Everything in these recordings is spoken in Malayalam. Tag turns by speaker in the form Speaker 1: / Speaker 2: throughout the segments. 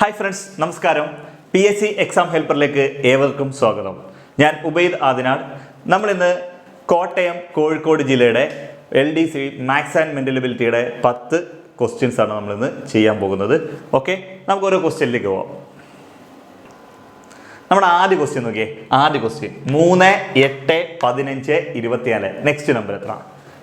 Speaker 1: ഹായ് ഫ്രണ്ട്സ് നമസ്കാരം. പി എസ് സി എക്സാം ഹെൽപ്പറിലേക്ക് ഏവർക്കും സ്വാഗതം. ഞാൻ ഉബൈദ് ആദിനാൾ നമ്മളിന്ന് കോട്ടയം കോഴിക്കോട് ജില്ലയുടെ L D C maths and മെന്റലബിലിറ്റിയുടെ പത്ത് ക്വസ്റ്റ്യൻസ് ആണ് നമ്മളിന്ന് ചെയ്യാൻ പോകുന്നത്. ഓക്കെ നമുക്ക് ഓരോ ക്വസ്റ്റ്യനിലേക്ക് പോവാം. നമ്മുടെ ആദ്യ ക്വസ്റ്റ്യൻ നോക്കിയേ. ആദ്യ ക്വസ്റ്റ്യൻ മൂന്ന് എട്ട് പതിനഞ്ച് ഇരുപത്തിനാല്. നെക്സ്റ്റ് നമ്പർ എത്ര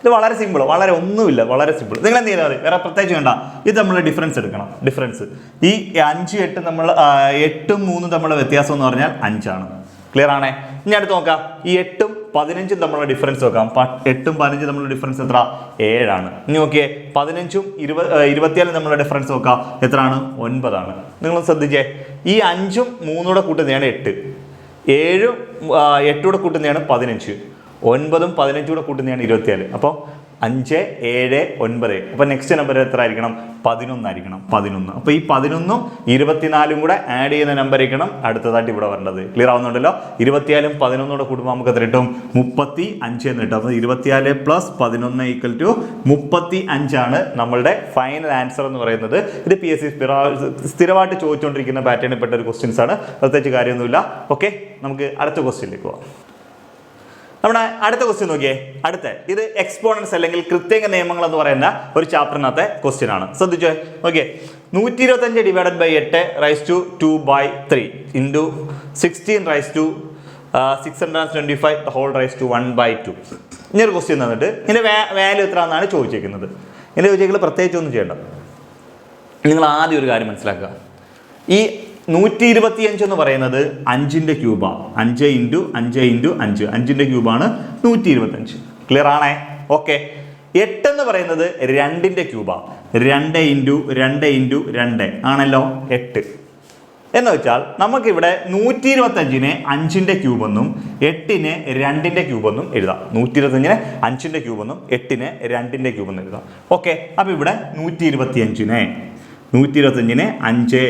Speaker 1: ഇത് വളരെ സിമ്പിൾ വളരെ ഒന്നുമില്ല വളരെ സിമ്പിൾ നിങ്ങൾ എന്ത് ചെയ്താൽ മതി. വേറെ പ്രത്യേകിച്ച് വേണ്ട. ഇത് നമ്മൾ ഡിഫറൻസ് എടുക്കണം. ഡിഫറൻസ് ഈ അഞ്ച് എട്ട് നമ്മൾ എട്ടും മൂന്നും തമ്മിലുള്ള വ്യത്യാസം എന്ന് പറഞ്ഞാൽ അഞ്ചാണ്. ക്ലിയർ ആണേ? ഇനി അടുത്ത് നോക്കാം. ഈ എട്ടും പതിനഞ്ചും തമ്മിലുള്ള ഡിഫറൻസ് നോക്കാം. എട്ടും പതിനഞ്ചും തമ്മിലുള്ള ഡിഫറൻസ് എത്ര? ഏഴാണ്. ഇനി നോക്കിയേ. പതിനഞ്ചും ഇരുപത് ഇരുപത്തിയാലും തമ്മിലുള്ള ഡിഫറൻസ് നോക്കാം. എത്രയാണ്? ഒൻപതാണ്. നിങ്ങൾ ശ്രദ്ധിച്ചേ. ഈ അഞ്ചും മൂന്നൂടെ കൂട്ടുന്നതാണ് എട്ട്. ഏഴും എട്ടൂടെ കൂട്ടുന്നതാണ് പതിനഞ്ച്. ഒൻപതും പതിനഞ്ചും കൂടെ കൂട്ടുന്നതാണ് ഇരുപത്തിയാൽ. അപ്പോൾ അഞ്ച് ഏഴ് ഒൻപത്. അപ്പോൾ നെക്സ്റ്റ് നമ്പർ എത്ര ആയിരിക്കണം? പതിനൊന്നായിരിക്കണം പതിനൊന്ന്. അപ്പോൾ ഈ പതിനൊന്നും ഇരുപത്തിനാലും കൂടെ ആഡ് ചെയ്യുന്ന നമ്പർ ആയിരിക്കണം അടുത്തതായിട്ട് ഇവിടെ വരേണ്ടത്. ക്ലിയർ ആവുന്നുണ്ടല്ലോ? ഇരുപത്തിയാലും പതിനൊന്നും കൂടെ കൂടുമ്പോൾ നമുക്ക് എത്ര കിട്ടും? മുപ്പത്തി അഞ്ച് എന്ന് കിട്ടും. അപ്പോൾ ഇരുപത്തിയാൽ പ്ലസ് പതിനൊന്ന് ഈക്വൽ ടു മുപ്പത്തി അഞ്ചാണ് നമ്മളുടെ ഫൈനൽ ആൻസർ എന്ന് പറയുന്നത്. ഇത് പി എസ് സി സ്ഥിരമായിട്ട് ചോദിച്ചുകൊണ്ടിരിക്കുന്ന പാറ്റേണിൽ പെട്ട ഒരു ക്വസ്റ്റ്യൻസ് ആണ്. പ്രത്യേകിച്ച് കാര്യമൊന്നുമില്ല. ഓക്കെ നമുക്ക് അടുത്ത ക്വസ്റ്റ്യനിലേക്ക് പോവാം. നമ്മുടെ അടുത്ത ക്വസ്റ്റ്യൻ നോക്കിയേ. അടുത്ത. ഇത് എക്സ്പോണൻസ് അല്ലെങ്കിൽ കൃത്യക നിയമങ്ങൾ എന്ന് പറയുന്ന ഒരു ചാപ്റ്ററിനകത്തെ ക്വസ്റ്റ്യൻ ആണ്. ശ്രദ്ധിച്ചോ? ഓക്കെ നൂറ്റി ഇരുപത്തഞ്ച് ഡിവൈഡഡ് ബൈ എട്ട് raise to two by three into sixteen raise to six hundred twenty five whole raise to one by two ഇങ്ങനൊരു ക്വസ്റ്റ്യൻ തന്നിട്ട് ഇതിന്റെ വാല്യൂ എത്ര എന്നാണ് ചോദിച്ചേക്കുന്നത്. ഇതിന്റെ ചോദിച്ചേക്കുന്നത് പ്രത്യേകിച്ച് ഒന്നും ചെയ്യണ്ട. നിങ്ങൾ ആദ്യം ഒരു കാര്യം മനസ്സിലാക്കുക. ഈ നൂറ്റി ഇരുപത്തിയഞ്ച് എന്ന് പറയുന്നത് അഞ്ചിന്റെ ക്യൂബാണ്. അഞ്ച് ഇന്റു അഞ്ച് ഇന്റു അഞ്ച്. അഞ്ചിന്റെ ക്യൂബാണ് നൂറ്റി ഇരുപത്തഞ്ച് ക്ലിയർ ആണേ? ഓക്കെ എട്ട് എന്ന് പറയുന്നത് രണ്ടിന്റെ ക്യൂബാണ്. രണ്ട് ഇന്റു രണ്ട് ഇന്റു രണ്ട്. ആണല്ലോ? എട്ട്. എന്ന് വെച്ചാൽ നമുക്കിവിടെ നൂറ്റി ഇരുപത്തഞ്ചിനെ അഞ്ചിന്റെ ക്യൂബെന്നും എട്ടിന് രണ്ടിന്റെ ക്യൂബെന്നും എഴുതാം. നൂറ്റി ഇരുപത്തഞ്ചിനെ അഞ്ചിന്റെ ക്യൂബെന്നും എട്ടിന് രണ്ടിന്റെ ക്യൂബെന്നും എഴുതാം. ഓക്കെ അപ്പോൾ ഇവിടെ നൂറ്റി ഇരുപത്തിയഞ്ചിനെ നൂറ്റി ഇരുപത്തഞ്ചിനെ അഞ്ച്.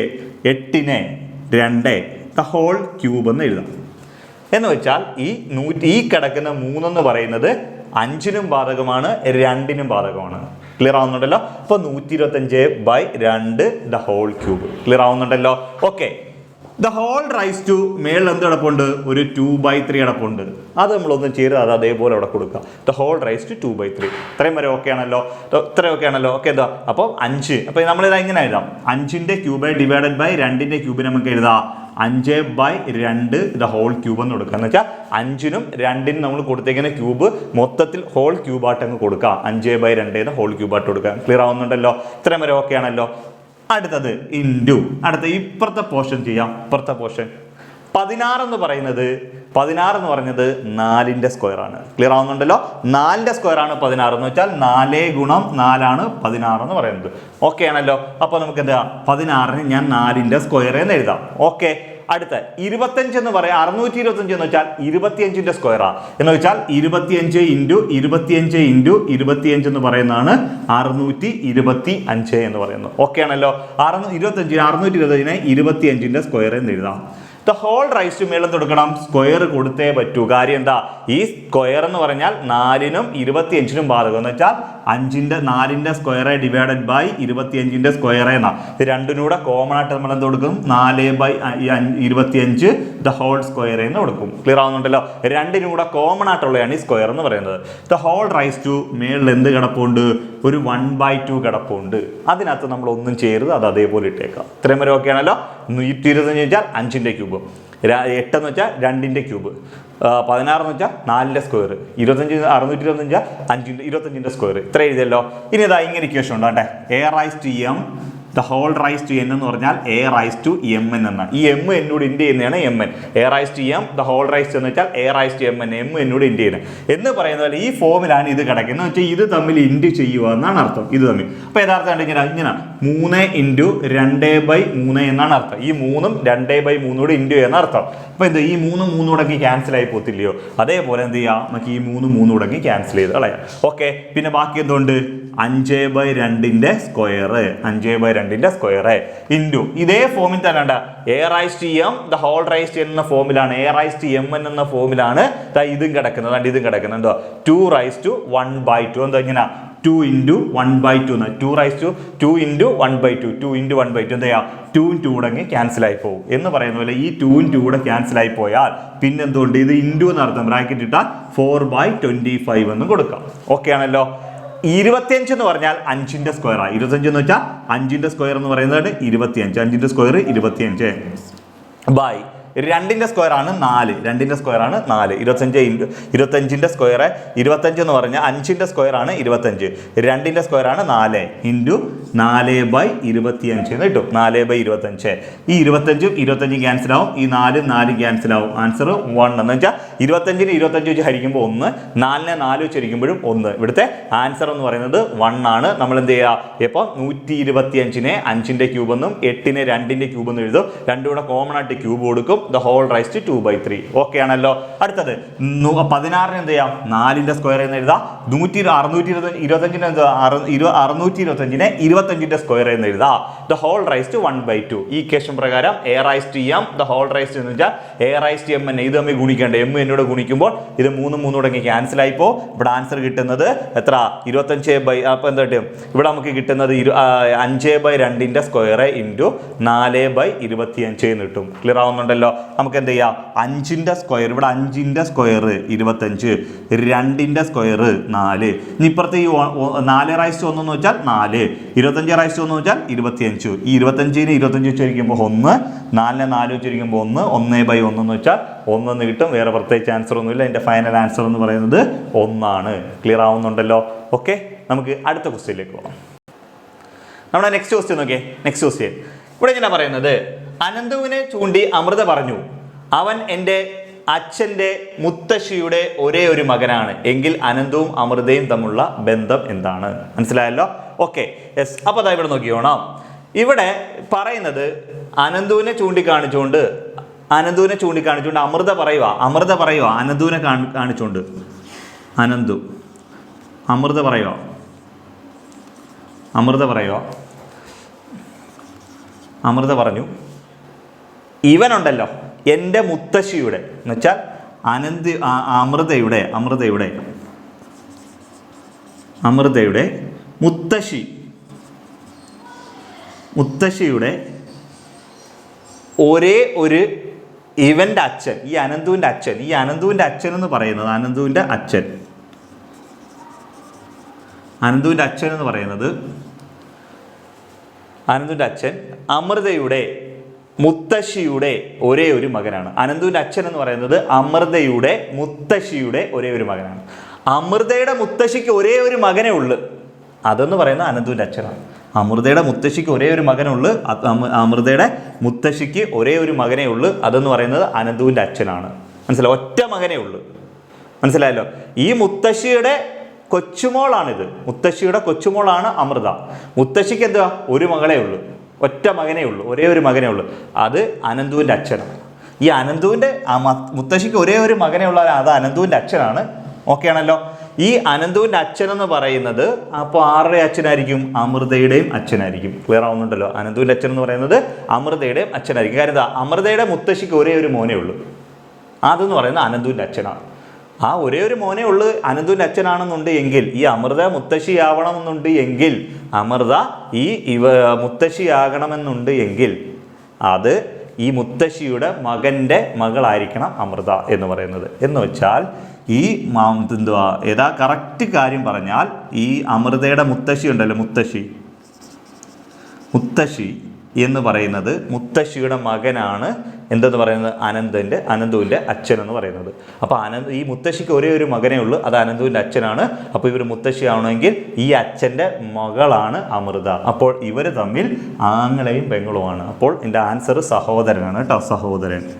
Speaker 1: എട്ടിന് രണ്ട് ദ ഹോൾ ക്യൂബ് എന്ന് എഴുതാം. എന്ന് വെച്ചാൽ ഈ നൂറ്റി ഈ കിടക്കുന്ന മൂന്നെന്ന് പറയുന്നത് അഞ്ചിനും ബാധകമാണ് രണ്ടിനും ബാധകമാണ്. ക്ലിയർ ആവുന്നുണ്ടല്ലോ? അപ്പോൾ നൂറ്റി ഇരുപത്തഞ്ച് ബൈ രണ്ട് the whole cube clear ആവുന്നുണ്ടല്ലോ? Okay the whole raise to മേളിൽ എന്ത് കിടപ്പുണ്ട്? ഒരു ടു ബൈ ത്രീ കിടപ്പുണ്ട്. അത് നമ്മളൊന്നും ചെയ്ത് അത് അതേപോലെ അവിടെ കൊടുക്കുക the whole raise to two by three ഇത്രയും വരെ ഓക്കെ ആണല്ലോ? ഇത്രയും ഓക്കെ ആണല്ലോ? ഓക്കെ എന്താ അപ്പോൾ അഞ്ച്. അപ്പോൾ നമ്മളിത് എങ്ങനെ എഴുതാം. അഞ്ചിന്റെ ക്യൂബ് ഡിവൈഡഡ് ബൈ രണ്ടിന്റെ ക്യൂബ് നമുക്ക് എഴുതാം. അഞ്ച് ബൈ രണ്ട് ദ ഹോൾ ക്യൂബ് എന്ന് കൊടുക്കുക എന്ന് വെച്ചാൽ അഞ്ചിനും രണ്ടിനും നമ്മൾ കൊടുത്തേക്കുന്ന ക്യൂബ് മൊത്തത്തിൽ ഹോൾ ക്യൂബായിട്ട് അങ്ങ് കൊടുക്കുക അഞ്ച് ബൈ രണ്ട് ഹോൾ ക്യൂബായിട്ട് കൊടുക്കുക ക്ലിയർ ആവുന്നുണ്ടല്ലോ? ഇത്രയും വരെ ഓക്കെ ആണല്ലോ? അടുത്തത് ഇൻഡു. അടുത്ത ഇപ്പുറത്തെ പോർഷൻ ചെയ്യാം. ഇപ്പുറത്തെ പോർഷൻ പതിനാറ് എന്ന് പറയുന്നത് പതിനാറ് എന്ന് പറഞ്ഞത് നാലിന്റെ ആണ്. ക്ലിയർ ആവുന്നുണ്ടല്ലോ? നാലിന്റെ ആണ് പതിനാറ്. എന്ന് വെച്ചാൽ നാല് ഗുണം നാലാണ് പതിനാറ് എന്ന് പറയുന്നത്. ഓക്കെ ആണല്ലോ? അപ്പോൾ നമുക്ക് എന്താ പതിനാറിന് ഞാൻ നാലിന്റെ സ്ക്വയർ എന്ന് എഴുതാം. ഓക്കെ അടുത്ത ഇരുപത്തഞ്ച് എന്ന് പറയാം അറുന്നൂറ്റി ഇരുപത്തഞ്ച് എന്ന് വെച്ചാൽ ഇരുപത്തിയഞ്ചിന്റെ സ്ക്വയറാണ് എന്ന് വെച്ചാൽ ഇരുപത്തിയഞ്ച് ഇന്റു ഇരുപത്തിയഞ്ച് ഇന്റു ഇരുപത്തിയഞ്ച് എന്ന് പറയുന്നതാണ് അറുന്നൂറ്റി ഇരുപത്തി അഞ്ച് എന്ന് പറയുന്നത്. ഓക്കെ ആണല്ലോ? അറുന്നൂ ഇരുപത്തഞ്ചിന് അറുന്നൂറ്റി ഇരുപത്തഞ്ചിന് ഇരുപത്തിയഞ്ചിന്റെ സ്ക്വയർ എന്ന് എഴുതാം. ദ ഹോൾ റൈസ് ടു മേളം കൊടുക്കണം സ്ക്വയർ കൊടുത്തേ പറ്റൂ. കാര്യം എന്താ? ഈ സ്ക്വയർ എന്ന് പറഞ്ഞാൽ നാലിനും ഇരുപത്തിയഞ്ചിനും ബാധകം. എന്ന് വെച്ചാൽ അഞ്ചിന്റെ നാലിന്റെ സ്ക്വയറെ ഡിവൈഡഡ് ബൈ ഇരുപത്തിയഞ്ചിന്റെ സ്ക്വയറെ എന്നാ. ഇത് രണ്ടിനും കൂടെ കോമൺ ആയിട്ട് നമ്മൾ എന്ത് കൊടുക്കും? നാല് ബൈ ഇരുപത്തിയഞ്ച് ദ ഹോൾ സ്ക്വയർ എന്ന് കൊടുക്കും. ക്ലിയർ ആവുന്നുണ്ടല്ലോ? രണ്ടിനൂടെ കോമൺ ആയിട്ടുള്ളതാണ് ഈ സ്ക്വയർ എന്ന് പറയുന്നത്. ദ ഹോൾ റൈസ് ടു മേളിൽ എന്ത് കിടപ്പുണ്ട്? ഒരു വൺ ബൈ ടു കിടപ്പുണ്ട്. അതിനകത്ത് നമ്മൾ ഒന്നും ചെയ്യരുത് അത് അതേപോലെ ഇട്ടേക്കാം. ഇത്രയും വരെ ഓക്കെ ആണല്ലോ? നൂറ്റി ഇരുപത്തഞ്ച് വെച്ചാൽ അഞ്ചിന്റെ ക്യൂബ് എട്ടെന്ന് വെച്ചാൽ രണ്ടിന്റെ ക്യൂബ്. പതിനാറെന്ന് വെച്ചാൽ നാലിന്റെ സ്ക്വയർ ഇരുപത്തഞ്ച് അറുന്നൂറ്റി ഇരുപത്തഞ്ച് അഞ്ചിന്റെ ഇരുപത്തഞ്ചിന്റെ സ്ക്വയർ ഇത്ര എഴുതിയല്ലോ. ഇനി ഇതാ ഇങ്ങനെ ഇക്വേഷൻ ഉണ്ടാകട്ടെ A raise to M the whole raise to N എന്ന് പറഞ്ഞാൽ A raise to M N എന്നാണ്. ഈ എം എന്നോട് ഇൻഡ് ചെയ്യുന്നതാണ് M N A raise to M the whole raise എന്ന് വെച്ചാൽ A raise to M N M എന്നോട് ഇൻഡ് ചെയ്യുന്നത്? എന്ന് പറയുന്ന പോലെ ഈ ഫോമിലാണ് ഇത് കിടക്കുന്നത്. വെച്ചാൽ ഇത് തമ്മിൽ ഇൻഡ് ചെയ്യുക എന്നാണ് അർത്ഥം. ഇത് തമ്മിൽ. അപ്പോൾ യഥാർത്ഥം ഇങ്ങനെ ഇങ്ങനെ മൂന്ന് ഇന്റു രണ്ട് ബൈ മൂന്ന് എന്നാണ് അർത്ഥം. ഈ മൂന്നും രണ്ട് ബൈ മൂന്നോട് ഇന്റു ചെയ്യുന്ന അർത്ഥം. അപ്പോൾ എന്താ? ഈ മൂന്ന് മൂന്നൂടങ്ങി ക്യാൻസൽ ആയി പോത്തില്ലയോ അതേപോലെ എന്ത് ചെയ്യാം നമുക്ക് ഈ മൂന്ന് മൂന്നൂടങ്ങി ക്യാൻസൽ ചെയ്ത് കളയാം. ഓക്കെ പിന്നെ ബാക്കി എന്തുകൊണ്ട് അഞ്ച് ബൈ രണ്ടിന്റെ സ്ക്വയർ അഞ്ച് ബൈ രണ്ടിന്റെ സ്ക്വയർ ഇന്റു ഇതേ ഫോമിൽ തന്നെ ഉണ്ട് raise T M the whole raise T എന്ന ഫോമിലാണ്. A raise T M N എന്ന ഫോമിലാണ്. ഇതും കിടക്കുന്നത്. ദാ ഇതും കിടക്കുന്നത്. എന്തോ two raise two one by two എന്തോ ഇങ്ങനെ? Two into one by two എന്ന്. Two raise two two into one by two two into one by two എന്താ ചെയ്യുക? ടൂവും ടൂടങ്ങി ക്യാൻസൽ ആയി പോകും. എന്ന് പറയുന്ന പോലെ ഈ ടൂവും ടൂടെ ക്യാൻസൽ ആയി പോയാൽ പിന്നെന്തുകൊണ്ട് ഇത് ഇന്റു എന്ന് അർത്ഥം. ബ്രാക്കറ്റ് ഇട്ടാൽ ഫോർ ബൈ ട്വന്റി ഫൈവ് എന്ന് കൊടുക്കാം. ഓക്കെ ആണല്ലോ? ഇരുപത്തിയഞ്ച് എന്ന് പറഞ്ഞാൽ അഞ്ചിന്റെ സ്ക്വയറാണ് ഇരുപത്തഞ്ച് എന്ന് വെച്ചാൽ അഞ്ചിന്റെ സ്ക്വയർ എന്ന് പറയുന്നത് ഇരുപത്തിയഞ്ച്. അഞ്ചിന്റെ സ്ക്വയർ ഇരുപത്തിയഞ്ച്. ബൈ രണ്ടിന്റെ സ്ക്വയർ ആണ് നാല്. രണ്ടിന്റെ സ്ക്വയർ ആണ് നാല്. ഇരുപത്തഞ്ച് ഇന്റു ഇരുപത്തഞ്ചിന്റെ സ്ക്വയർ ഇരുപത്തഞ്ച് എന്ന് പറഞ്ഞാൽ അഞ്ചിന്റെ സ്ക്വയർ ആണ് ഇരുപത്തഞ്ച്. രണ്ടിന്റെ സ്ക്വയർ ആണ് നാല് ഇന്റു നാല് ബൈ ഇരുപത്തിയഞ്ച് എന്ന് കിട്ടും. നാല് ബൈ ഇരുപത്തഞ്ച്. ഈ ഇരുപത്തഞ്ചും ഇരുപത്തഞ്ചും ക്യാൻസൽ ആവും. ഈ നാലും നാലും ക്യാൻസൽ ആവും. ആൻസർ വൺ എന്ന് വെച്ചാൽ ഇരുപത്തഞ്ചിന് ഇരുപത്തഞ്ച് വെച്ച് ഹരിക്കുമ്പോൾ ഒന്ന് നാലിനെ നാല് വെച്ച് ഹരിക്കുമ്പോഴും ഒന്ന്. ഇവിടുത്തെ ആൻസർ എന്ന് പറയുന്നത് വൺ ആണ്. നമ്മൾ എന്ത് ചെയ്യുക ഇപ്പോൾ നൂറ്റി ഇരുപത്തിയഞ്ചിനെ അഞ്ചിന്റെ ക്യൂബ് എന്നും എട്ടിനെ രണ്ടിന്റെ ക്യൂബ് എന്നും എഴുതും. രണ്ടും കൂടെ കോമൺ ആയിട്ട് ക്യൂബ് കൊടുക്കും. The whole raise to two by three okay ആണല്ലോ. അടുത്തത് പതിനാറിന് എന്ത് ചെയ്യാം? നാലിന്റെ സ്ക്വയർ എന്ന് എഴുതാം. നൂറ്റി അറുന്നൂറ്റി ഇരുപത്തി ഇരുപത്തഞ്ചിന് എന്ത് അറുന്നൂറ്റി ഇരുപത്തഞ്ചിനെ ഇരുപത്തഞ്ചിന്റെ സ്ക്വയർ എന്ന് എഴുതാം. The whole raise to one by two ഈ ഇക്വേഷൻ പ്രകാരം A raise to M the whole raise to എന്ന് വെച്ചാൽ എ റൈസ് ടു എം എന്നെ ഇത് തമ്മിൽ ഗുണിക്കേണ്ട? എം എന്നോട് ഗുണിക്കുമ്പോൾ ഇത് മൂന്ന് മൂന്ന് തുടങ്ങി ക്യാൻസൽ ആയിപ്പോ ഇവിടെ ആൻസർ കിട്ടുന്നത് എത്ര? ഇരുപത്തഞ്ച് ബൈ അപ്പോൾ എന്താ കിട്ടും? ഇവിടെ നമുക്ക് കിട്ടുന്നത് ഇരു അഞ്ച് ബൈ രണ്ടിന്റെ സ്ക്വയർ ഇന്റു നാല് ബൈ ഇരുപത്തിയഞ്ച് എന്ന് കിട്ടും. ക്ലിയർ ആവുന്നുണ്ടല്ലോ? നമുക്ക് എന്ത് ചെയ്യാം? അഞ്ചിന്റെ സ്ക്വയർ ഇവിടെ അഞ്ചിന്റെ സ്ക്വയർ ഇരുപത്തഞ്ച് രണ്ടിന്റെ സ്ക്വയർ നാല്. ഇനി ഇപ്പുറത്ത് ഈ നാല് റൈസ് ഒന്ന് എന്ന് വെച്ചാൽ നാല് ഇരുപത്തഞ്ച് റൈസ് ഒന്ന് വെച്ചാൽ ഇരുപത്തിയഞ്ച്. ഈ ഇരുപത്തഞ്ചിന് ഇരുപത്തഞ്ച് വെച്ചിരിക്കുമ്പോൾ ഒന്ന് നാലിനെ നാല് വെച്ചിരിക്കുമ്പോൾ ഒന്ന് ഒന്ന് ബൈ ഒന്ന് എന്ന് വെച്ചാൽ ഒന്നെന്ന് കിട്ടും. വേറെ പ്രത്യേകിച്ച് ആൻസർ ഒന്നുമില്ല. എന്റെ ഫൈനൽ ആൻസർ എന്ന് പറയുന്നത് ഒന്നാണ്. ക്ലിയർ ആവുന്നുണ്ടല്ലോ? ഓക്കെ നമുക്ക് അടുത്ത ക്വസ്റ്റ്യനിലേക്ക് പോകാം. നമ്മുടെ നെക്സ്റ്റ് ക്വസ്റ്റ്യൻ നോക്കിയേ. നെക്സ്റ്റ് ക്വസ്റ്റ്യൻ ഇവിടെ ഞാൻ പറയുന്നത് അനന്തുവിനെ ചൂണ്ടി അമൃത പറഞ്ഞു അവൻ എന്റെ അച്ഛന്റെ മുത്തശ്ശിയുടെ ഒരേ ഒരു മകനാണ്. എങ്കിൽ അനന്തവും അമൃതയും തമ്മിലുള്ള ബന്ധം എന്താണ്? മനസ്സിലായല്ലോ? ഓക്കെ. യെസ്. അപ്പോൾ അതാ ഇവിടെ നോക്കിയോണം ഇവിടെ പറയുന്നത് അനന്തുവിനെ ചൂണ്ടിക്കാണിച്ചുകൊണ്ട് അനന്തുവിനെ ചൂണ്ടിക്കാണിച്ചുകൊണ്ട് അമൃത പറയുക അമൃത പറയുക അനന്തുവിനെ കാണി- കാണിച്ചുകൊണ്ട്. അനന്തു അമൃത പറയുക അമൃത പറയുക അമൃത പറഞ്ഞു ഇവനുണ്ടല്ലോ എന്റെ മുത്തശ്ശിയുടെ എന്ന് വെച്ചാൽ അനന്ത് അമൃതയുടെ അമൃതയുടെ അമൃതയുടെ മുത്തശ്ശി. മുത്തശ്ശിയുടെ ഒരേ ഒരു ഇവന്റെ അച്ഛൻ ഈ അനന്തുവിന്റെ അച്ഛൻ ഈ അനന്തുവിന്റെ അച്ഛൻ എന്ന് പറയുന്നത് അനന്തുവിന്റെ അച്ഛൻ. അനന്തുവിന്റെ അച്ഛൻ എന്ന് പറയുന്നത് അനന്തുവിന്റെ അച്ഛൻ അമൃതയുടെ മുത്തശ്ശിയുടെ ഒരേ ഒരു മകനാണ്. അനന്തുവിന്റെ അച്ഛൻ എന്ന് പറയുന്നത് അമൃതയുടെ മുത്തശ്ശിയുടെ ഒരേ ഒരു മകനാണ്. അമൃതയുടെ മുത്തശ്ശിക്ക് ഒരേ ഒരു മകനേ ഉള്ളു. അതെന്ന് പറയുന്നത് അനന്തുവിന്റെ അച്ഛനാണ്. അമൃതയുടെ മുത്തശ്ശിക്ക് ഒരേ ഒരു മകനുള്ളു അമൃതയുടെ മുത്തശ്ശിക്ക് ഒരേ ഒരു മകനേ ഉള്ളു. അതെന്ന് പറയുന്നത് അനന്തുവിന്റെ അച്ഛനാണ്. മനസ്സിലായി? ഒറ്റ മകനേ ഉള്ളു. മനസ്സിലായല്ലോ? ഈ മുത്തശ്ശിയുടെ കൊച്ചുമോളാണിത്. മുത്തശ്ശിയുടെ കൊച്ചുമോളാണ് അമൃത. മുത്തശ്ശിക്ക് എന്താ ഒരു മകളേ ഉള്ളൂ. ഒറ്റ മകനേ ഉള്ളൂ ഒരേ ഒരു മകനേ ഉള്ളൂ. അത് അനന്തുവിന്റെ അച്ഛനാണ്. ഈ അനന്തുവിന്റെ ആ മുത്തശ്ശിക്ക് ഒരേ ഒരു മകനേ ഉള്ള അത് അനന്തുവിന്റെ അച്ഛനാണ്. ഓക്കെ ആണല്ലോ? ഈ അനന്തുവിന്റെ അച്ഛൻ എന്ന് പറയുന്നത് അപ്പോൾ ആരുടെ അച്ഛനായിരിക്കും? അമൃതയുടെയും അച്ഛനായിരിക്കും. ക്ലിയർ ആവുന്നുണ്ടല്ലോ? അനന്തുവിന്റെ അച്ഛൻ എന്ന് പറയുന്നത് അമൃതയുടെയും അച്ഛനായിരിക്കും. കാര്യം എന്താ? അമൃതയുടെ മുത്തശ്ശിക്ക് ഒരേ ഒരു മോനേ ഉള്ളൂ. അതെന്ന് പറയുന്നത് അനന്തുവിന്റെ അച്ഛനാണ്. ആ ഒരേ ഒരു മോനെ ഉള്ളു. അനന്തുവിന്റെ അച്ഛനാണെന്നുണ്ട് എങ്കിൽ ഈ അമൃത മുത്തശ്ശിയാവണമെന്നുണ്ട് എങ്കിൽ അമൃത ഈ ഇവ മുത്തശ്ശിയാകണമെന്നുണ്ട് എങ്കിൽ അത് ഈ മുത്തശ്ശിയുടെ മകന്റെ മകളായിരിക്കണം അമൃത എന്ന് പറയുന്നത്. എന്ന് വെച്ചാൽ ഈ എന്തുവാ ഏതാ കറക്റ്റ് കാര്യം പറഞ്ഞാൽ ഈ അമൃതയുടെ മുത്തശ്ശി ഉണ്ടല്ലോ മുത്തശ്ശി. മുത്തശ്ശി എന്ന് പറയുന്നത് മുത്തശ്ശിയുടെ മകനാണ് എന്തെന്ന് പറയുന്നത്? അനന്തന്റെ അനന്തുവിന്റെ അച്ഛൻ എന്ന് പറയുന്നത്. അപ്പോൾ അനന്ത് ഈ മുത്തശ്ശിക്ക് ഒരേ ഒരു മകനേ ഉള്ളൂ. അത് അനന്തുവിന്റെ അച്ഛനാണ്. അപ്പോൾ ഇവർ മുത്തശ്ശി ആവണമെങ്കിൽ ഈ അച്ഛന്റെ മകളാണ് അമൃത. അപ്പോൾ ഇവർ തമ്മിൽ ആങ്ങളെയും പെങ്ങളുമാണ്. അപ്പോൾ എന്റെ ആൻസർ സഹോദരനാണ് കേട്ടോ സഹോദരൻ.